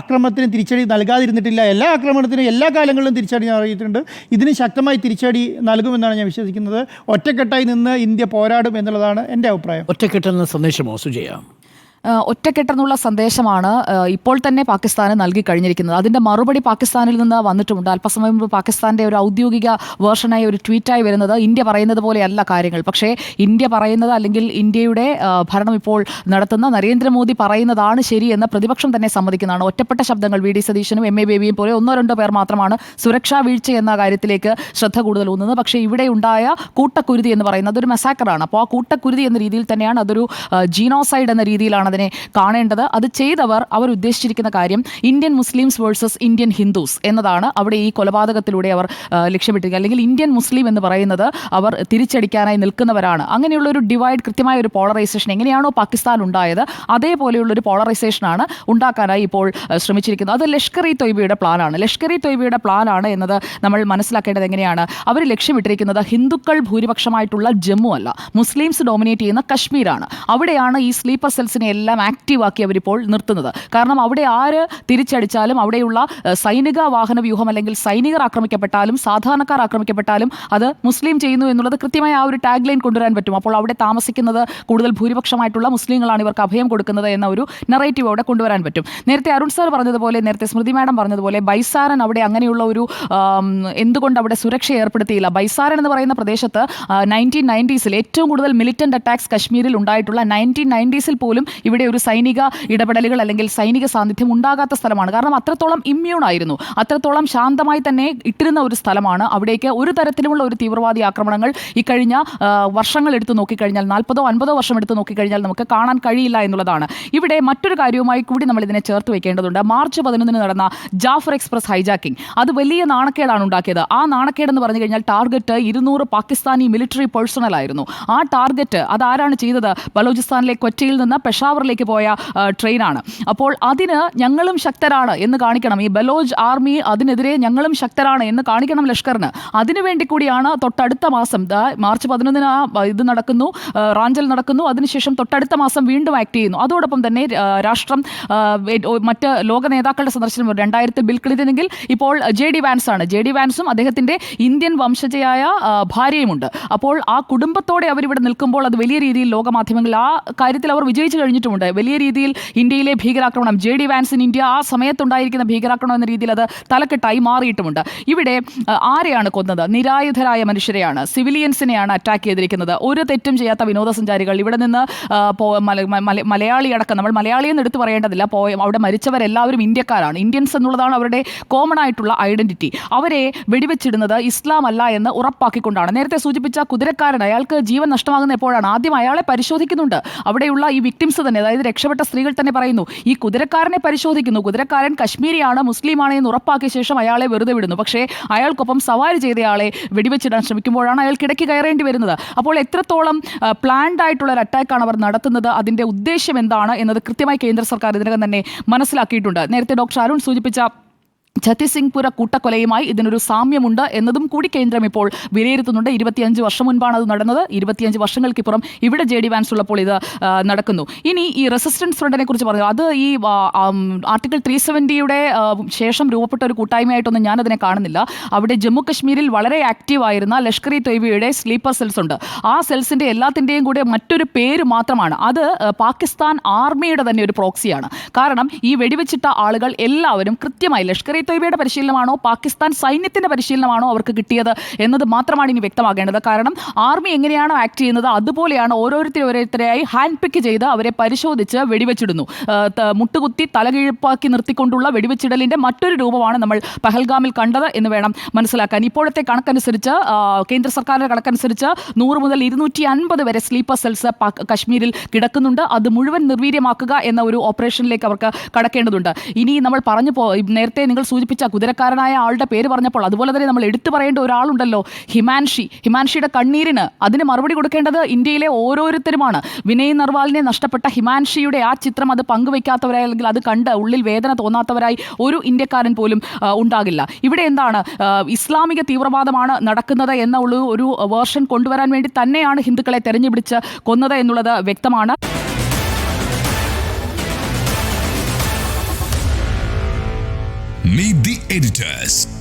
ആക്രമണത്തിനും തിരിച്ചടി നൽകാതിരുന്നിട്ടില്ല. എല്ലാ ആക്രമണത്തിനും എല്ലാ കാലങ്ങളിലും തിരിച്ചടി അറിയിട്ടുണ്ട് ഇതിന് ശക്തമായി തിരിച്ചടി നൽകുമെന്നാണ് ഞാൻ വിശ്വസിക്കുന്നത്. ഒറ്റക്കെട്ടായി നിന്ന് ഇന്ത്യ പോരാടും എന്നുള്ളതാണ് എന്റെ അഭിപ്രായം. ഒറ്റക്കെട്ടെന്ന സന്ദേശമോ സുജയ? ഒറ്റക്കെട്ടെന്നുള്ള സന്ദേശമാണ് ഇപ്പോൾ തന്നെ പാകിസ്ഥാന് നൽകി കഴിഞ്ഞിരിക്കുന്നത് അതിന്റെ മറുപടി പാകിസ്ഥാനിൽ നിന്ന് വന്നിട്ടുമുണ്ട്. അല്പസമയം മുമ്പ് പാകിസ്ഥാന്റെ ഒരു ഔദ്യോഗിക വേർഷനായി ഒരു ട്വീറ്റായി വരുന്നത് ഇന്ത്യ പറയുന്നത് പോലെയല്ല കാര്യങ്ങൾ. പക്ഷേ ഇന്ത്യ പറയുന്നത് അല്ലെങ്കിൽ ഇന്ത്യയുടെ ഭരണം ഇപ്പോൾ നടത്തുന്ന നരേന്ദ്രമോദി പറയുന്നതാണ് ശരി പ്രതിപക്ഷം തന്നെ സമ്മതിക്കുന്നതാണ്. ഒറ്റപ്പെട്ട ശബ്ദങ്ങൾ വി ഡി സതീശനും എം എ ബേബിയും പോലെ ഒന്നോ രണ്ടോ പേർ മാത്രമാണ് സുരക്ഷാ വീഴ്ച എന്ന കാര്യത്തിലേക്ക് ശ്രദ്ധ കൂടുതൽ ഊന്നുന്നത്. പക്ഷേ ഇവിടെ ഉണ്ടായ കൂട്ടക്കുരുതി എന്ന് പറയുന്നത് ഒരു മെസാക്കറാണ് അപ്പോൾ ആ കൂട്ടക്കുരുതി എന്ന രീതിയിൽ തന്നെയാണ് അതൊരു ജീനോസൈഡ് എന്ന രീതിയിലാണ് അതിനെ കാണേണ്ടത്. അത് ചെയ്തവർ അവർ ഉദ്ദേശിച്ചിരിക്കുന്ന കാര്യം Indian Muslims versus Indian Hindus എന്നതാണ്. അവിടെ ഈ കൊലപാതകത്തിലൂടെ അവർ ലക്ഷ്യമിട്ടിരിക്കുക. അല്ലെങ്കിൽ ഇന്ത്യൻ മുസ്ലിം എന്ന് പറയുന്നത് അവർ തിരിച്ചടിക്കാനായി നിൽക്കുന്നവരാണ്. അങ്ങനെയുള്ള ഒരു ഡിവൈഡ് കൃത്യമായ ഒരു പോളറൈസേഷൻ എങ്ങനെയാണോ പാകിസ്ഥാൻ ഉണ്ടായത് അതേപോലെയുള്ള ഒരു പോളറൈസേഷനാണ് ഉണ്ടാക്കാനായി ഇപ്പോൾ ശ്രമിച്ചിരിക്കുന്നത്. അത് ലഷ്കർ ഇ തൊയ്ബയുടെ പ്ലാനാണ് ലഷ്കർ ഇ തൊയ്ബയുടെ പ്ലാനാണ് എന്നത് നമ്മൾ മനസ്സിലാക്കേണ്ടത് എങ്ങനെയാണ്? അവർ ലക്ഷ്യമിട്ടിരിക്കുന്നത് ഹിന്ദുക്കൾ ഭൂരിപക്ഷമായിട്ടുള്ള ജമ്മു അല്ല. മുസ്ലിംസ് ഡോമിനേറ്റ് ചെയ്യുന്ന കശ്മീരാണ്. അവിടെയാണ് ഈ സ്ലീപ്പർ സെൽസിനെ ആക്റ്റീവാക്കി അവരിപ്പോൾ നിർത്തുന്നത്. കാരണം അവിടെ ആര് തിരിച്ചടിച്ചാലും അവിടെയുള്ള സൈനിക വാഹന വ്യൂഹം അല്ലെങ്കിൽ സൈനികർ ആക്രമിക്കപ്പെട്ടാലും സാധാരണക്കാർ ആക്രമിക്കപ്പെട്ടാലും അത് മുസ്ലിം ചെയ്യുന്നു എന്നുള്ളത് കൃത്യമായി ആ ഒരു ടാഗ് ലൈൻ കൊണ്ടുവരാൻ പറ്റും. അപ്പോൾ അവിടെ താമസിക്കുന്നത് കൂടുതൽ ഭൂരിപക്ഷമായിട്ടുള്ള മുസ്ലിങ്ങളാണ് ഇവർക്ക് അഭയം കൊടുക്കുന്നത് എന്ന ഒരു നെറേറ്റീവ് അവിടെ കൊണ്ടുവരാൻ പറ്റും. നേരത്തെ അരുൺ സാർ പറഞ്ഞതുപോലെ നേരത്തെ സ്മൃതി മാഡം പറഞ്ഞതുപോലെ ബൈസാരൻ അവിടെ അങ്ങനെയുള്ള ഒരു എന്തുകൊണ്ട് അവിടെ സുരക്ഷ ഏർപ്പെടുത്തിയില്ല? ബൈസാരൻ എന്ന് പറയുന്ന പ്രദേശത്ത് നയന്റീൻ നയന്റീസിൽ ഏറ്റവും കൂടുതൽ മിലിറ്റന്റ് അറ്റാക്സ് കശ്മീരിൽ ഉണ്ടായിട്ടുള്ള നയന്റീൻ നയന്റീസിൽ പോലും ഒരു സൈനിക ഇടപെടലുകൾ അല്ലെങ്കിൽ സൈനിക സാന്നിധ്യം ഉണ്ടാകാത്ത സ്ഥലമാണ്. കാരണം അത്രത്തോളം ഇമ്മ്യൂൺ ആയിരുന്നു. അത്രത്തോളം ശാന്തമായി തന്നെ ഇട്ടിരുന്ന ഒരു സ്ഥലമാണ്. അവിടേക്ക് ഒരു തരത്തിലുമുള്ള ഒരു തീവ്രവാദി ആക്രമണങ്ങൾ ഇക്കഴിഞ്ഞ വർഷങ്ങൾ എടുത്തു നോക്കിക്കഴിഞ്ഞാൽ നാൽപ്പതോ അൻപതോ വർഷം എടുത്തു നോക്കിക്കഴിഞ്ഞാൽ നമുക്ക് കാണാൻ കഴിയില്ല എന്നുള്ളതാണ്. ഇവിടെ മറ്റൊരു കാര്യവുമായി കൂടി നമ്മൾ ഇതിനെ ചേർത്ത് വെക്കേണ്ടതുണ്ട്. മാർച്ച് പതിനൊന്നിന് നടന്ന ജാഫർ എക്സ്പ്രസ് ഹൈജാക്കിംഗ്. അത് വലിയ നാണക്കേടാണ് ഉണ്ടാക്കിയത്. ആ നാണക്കേട് എന്ന് പറഞ്ഞു കഴിഞ്ഞാൽ ടാർഗറ്റ് ഇരുന്നൂറ് പാകിസ്ഥാനി മിലിറ്ററി പേഴ്സണൽ ആയിരുന്നു ആ ടാർഗറ്റ് അതാരാണ് ചെയ്തത്? ബലോചിസ്ഥാനിലെ കൊച്ചിയിൽ നിന്ന് പെഷാവറിലേക്ക് പോയ ട്രെയിനാണ്. അപ്പോൾ അതിന് ഞങ്ങളും ശക്തരാണ് എന്ന് കാണിക്കണം. ഈ ബലോജ് ആർമി അതിനെതിരെ ഞങ്ങളും ശക്തരാണ് എന്ന് കാണിക്കണം ലഷ്കറിന്. അതിനുവേണ്ടി കൂടിയാണ് തൊട്ടടുത്ത മാസം മാർച്ച് പതിനൊന്നിന് ഇത് നടക്കുന്നു റാഞ്ചൽ നടക്കുന്നു. അതിനുശേഷം തൊട്ടടുത്ത മാസം വീണ്ടും ആക്ട് ചെയ്യുന്നു. അതോടൊപ്പം തന്നെ രാഷ്ട്രം മറ്റ് ലോക നേതാക്കളുടെ സന്ദർശനം രണ്ടായിരത്തിൽ ബിൽ ഇപ്പോൾ ജെ ഡി വാൻസ് ആണ്. ജെ ഡി വാൻസും അദ്ദേഹത്തിന്റെ ഇന്ത്യൻ വംശജയായ ഭാര്യയുമുണ്ട്. അപ്പോൾ ആ കുടുംബത്തോടെ അവരിവിടെ നിൽക്കുമ്പോൾ അത് വലിയ രീതിയിൽ ലോകമാധ്യമങ്ങൾ ആ കാര്യത്തിൽ അവർ വിജയിച്ചു കഴിഞ്ഞിട്ടുണ്ട്. പറഞ്ഞിട്ടുമുണ്ട് വലിയ രീതിയിൽ ഇന്ത്യയിലെ ഭീകരാക്രമണം ജെ ഡി വാൻസിൻ ഇന്ത്യ ആ സമയത്തുണ്ടായിരിക്കുന്ന ഭീകരാക്രമണം എന്ന രീതിയിൽ അത് തലക്കെട്ടായി മാറിയിട്ടുമുണ്ട്. ഇവിടെ ആരെയാണ് കൊന്നത്? നിരായുധരായ മനുഷ്യരെയാണ് സിവിലിയൻസിനെയാണ് അറ്റാക്ക് ചെയ്തിരിക്കുന്നത്. ഒരു തെറ്റും ചെയ്യാത്ത വിനോദസഞ്ചാരികൾ ഇവിടെ നിന്ന് മലയാളി അടക്കം നമ്മൾ മലയാളി എന്ന് എടുത്തു പറയേണ്ടതില്ല പോയ അവിടെ മരിച്ചവരെല്ലാവരും ഇന്ത്യക്കാരാണ്. ഇന്ത്യൻസ് എന്നുള്ളതാണ് അവരുടെ കോമൺ ആയിട്ടുള്ള ഐഡന്റിറ്റി അവരെ വെടിവെച്ചിടുന്നത് ഇസ്ലാം അല്ല എന്ന് ഉറപ്പാക്കിക്കൊണ്ടാണ്. നേരത്തെ സൂചിപ്പിച്ച കുതിരക്കാരൻ അയാൾക്ക് ജീവൻ നഷ്ടമാകുന്ന എപ്പോഴാണ്? ആദ്യം അയാളെ പരിശോധിക്കുന്നുണ്ട്. അവിടെയുള്ള ഈ വിക്ടിംസ് അതായത് രക്ഷപ്പെട്ട സ്ത്രീകൾ തന്നെ പറയുന്നു ഈ കുതിരക്കാരനെ പരിശോധിക്കുന്നു. കുതിരക്കാരൻ കശ്മീരിയാണ് മുസ്ലിമാണ് എന്ന് ഉറപ്പാക്കിയ ശേഷം അയാളെ വെറുതെ വിടുന്നു. പക്ഷേ അയാൾക്കൊപ്പം സവാരി ചെയ്തയാളെ വെടിവെച്ചിടാൻ ശ്രമിക്കുമ്പോഴാണ് അയാൾ കിടക്ക് കയറേണ്ടി വരുന്നത്. അപ്പോൾ എത്രത്തോളം പ്ലാൻഡ് ആയിട്ടുള്ള ഒരു അറ്റാക്കാണ് അവർ നടത്തുന്നത്? അതിന്റെ ഉദ്ദേശം എന്താണ്? എന്നത് കൃത്യമായി കേന്ദ്ര സർക്കാർ ഇതിനകം തന്നെ മനസ്സിലാക്കിയിട്ടുണ്ട്. നേരത്തെ ഡോക്ടർ അരുൺ സൂചിപ്പിച്ച ഛത്തീസിംഗ്പുര കൂട്ടക്കൊലയുമായി ഇതിനൊരു സാമ്യമുണ്ട് എന്നതും കൂടി കേന്ദ്രം ഇപ്പോൾ വിലയിരുത്തുന്നുണ്ട്. ഇരുപത്തിയഞ്ച് വർഷം മുൻപാണ് അത് നടന്നത്. ഇരുപത്തിയഞ്ച് വർഷങ്ങൾക്കിപ്പുറം ഇവിടെ ജെ ഡി വാൻസ് ഉള്ളപ്പോൾ ഇത് നടക്കുന്നു. ഇനി ഈ റെസിസ്റ്റൻസ് ഫ്രണ്ടിനെ കുറിച്ച് പറഞ്ഞു. അത് ഈ ആർട്ടിക്കിൾ ത്രീ സെവന്റിയുടെ ശേഷം രൂപപ്പെട്ട ഒരു കൂട്ടായ്മയായിട്ടൊന്നും ഞാനതിനെ കാണുന്നില്ല. അവിടെ ജമ്മു കശ്മീരിൽ വളരെ ആക്റ്റീവ് ആയിരുന്ന ലഷ്കർ ഇ തൊയ്ബയുടെ സ്ലീപ്പർ സെൽസ് ഉണ്ട്. ആ സെൽസിന്റെ എല്ലാത്തിന്റെയും കൂടെ മറ്റൊരു പേര് മാത്രമാണ്. അത് പാകിസ്ഥാൻ ആർമിയുടെ തന്നെ ഒരു പ്രോക്സിയാണ്. കാരണം ഈ വെടിവെച്ചിട്ട ആളുകൾ എല്ലാവരും കൃത്യമായി ലഷ്കർ ഇ തൊയ്ബയുടെ പരിശീലനമാണോ പാകിസ്ഥാൻ സൈന്യത്തിന്റെ പരിശീലനമാണോ അവർക്ക് കിട്ടിയത് എന്നത് മാത്രമാണ് ഇനി വ്യക്തമാകേണ്ടത്. കാരണം ആർമി എങ്ങനെയാണോ ആക്ട് ചെയ്യുന്നത് അതുപോലെയാണ് ഓരോരുത്തരെ ഓരോരുത്തരെയായി ഹാൻഡ് പിക്ക് ചെയ്ത് അവരെ പരിശോധിച്ച് വെടിവെച്ചിടുന്നു. മുട്ടുകുത്തി തലകിഴപ്പാക്കി നിർത്തിക്കൊണ്ടുള്ള വെടിവെച്ചിടലിന്റെ മറ്റൊരു രൂപമാണ് നമ്മൾ പഹൽഗാമിൽ കണ്ടത് എന്ന് വേണം മനസ്സിലാക്കാൻ. ഇപ്പോഴത്തെ കണക്കനുസരിച്ച് കേന്ദ്ര സർക്കാരിന്റെ കണക്കനുസരിച്ച് നൂറ് മുതൽ ഇരുന്നൂറ്റി അൻപത് വരെ സ്ലീപ്പർ സെൽസ് കശ്മീരിൽ കിടക്കുന്നുണ്ട്. അത് മുഴുവൻ നിർവീര്യമാക്കുക എന്ന ഒരു ഓപ്പറേഷനിലേക്ക് അവർക്ക് കടക്കേണ്ടതുണ്ട്. ഇനി നമ്മൾ പറഞ്ഞു പോ നേരത്തെ നിങ്ങൾ സൂചിപ്പിച്ച കുതിരക്കാരനായ ആളുടെ പേര് പറഞ്ഞപ്പോൾ അതുപോലെ തന്നെ നമ്മൾ എടുത്തു പറയേണ്ട ഒരാളുണ്ടല്ലോ ഹിമാൻഷി. ഹിമാൻഷിയുടെ കണ്ണീരിന് അതിന് മറുപടി കൊടുക്കേണ്ടത് ഇന്ത്യയിലെ ഓരോരുത്തരുമാണ്. വിനയ് നർവാലിനെ നഷ്ടപ്പെട്ട ഹിമാൻഷിയുടെ ആ ചിത്രം അത് പങ്കുവെക്കാത്തവരായി അല്ലെങ്കിൽ അത് കണ്ട് ഉള്ളിൽ വേദന തോന്നാത്തവരായി ഒരു ഇന്ത്യക്കാരൻ പോലും ഉണ്ടാകില്ല. ഇവിടെ എന്താണ് ഇസ്ലാമിക തീവ്രവാദമാണ് നടക്കുന്നത് എന്നുള്ള ഒരു വേർഷൻ കൊണ്ടുവരാൻ വേണ്ടി തന്നെയാണ് ഹിന്ദുക്കളെ തെരഞ്ഞുപിടിച്ച് കൊന്നത് എന്നുള്ളത് വ്യക്തമാണ്. Editors.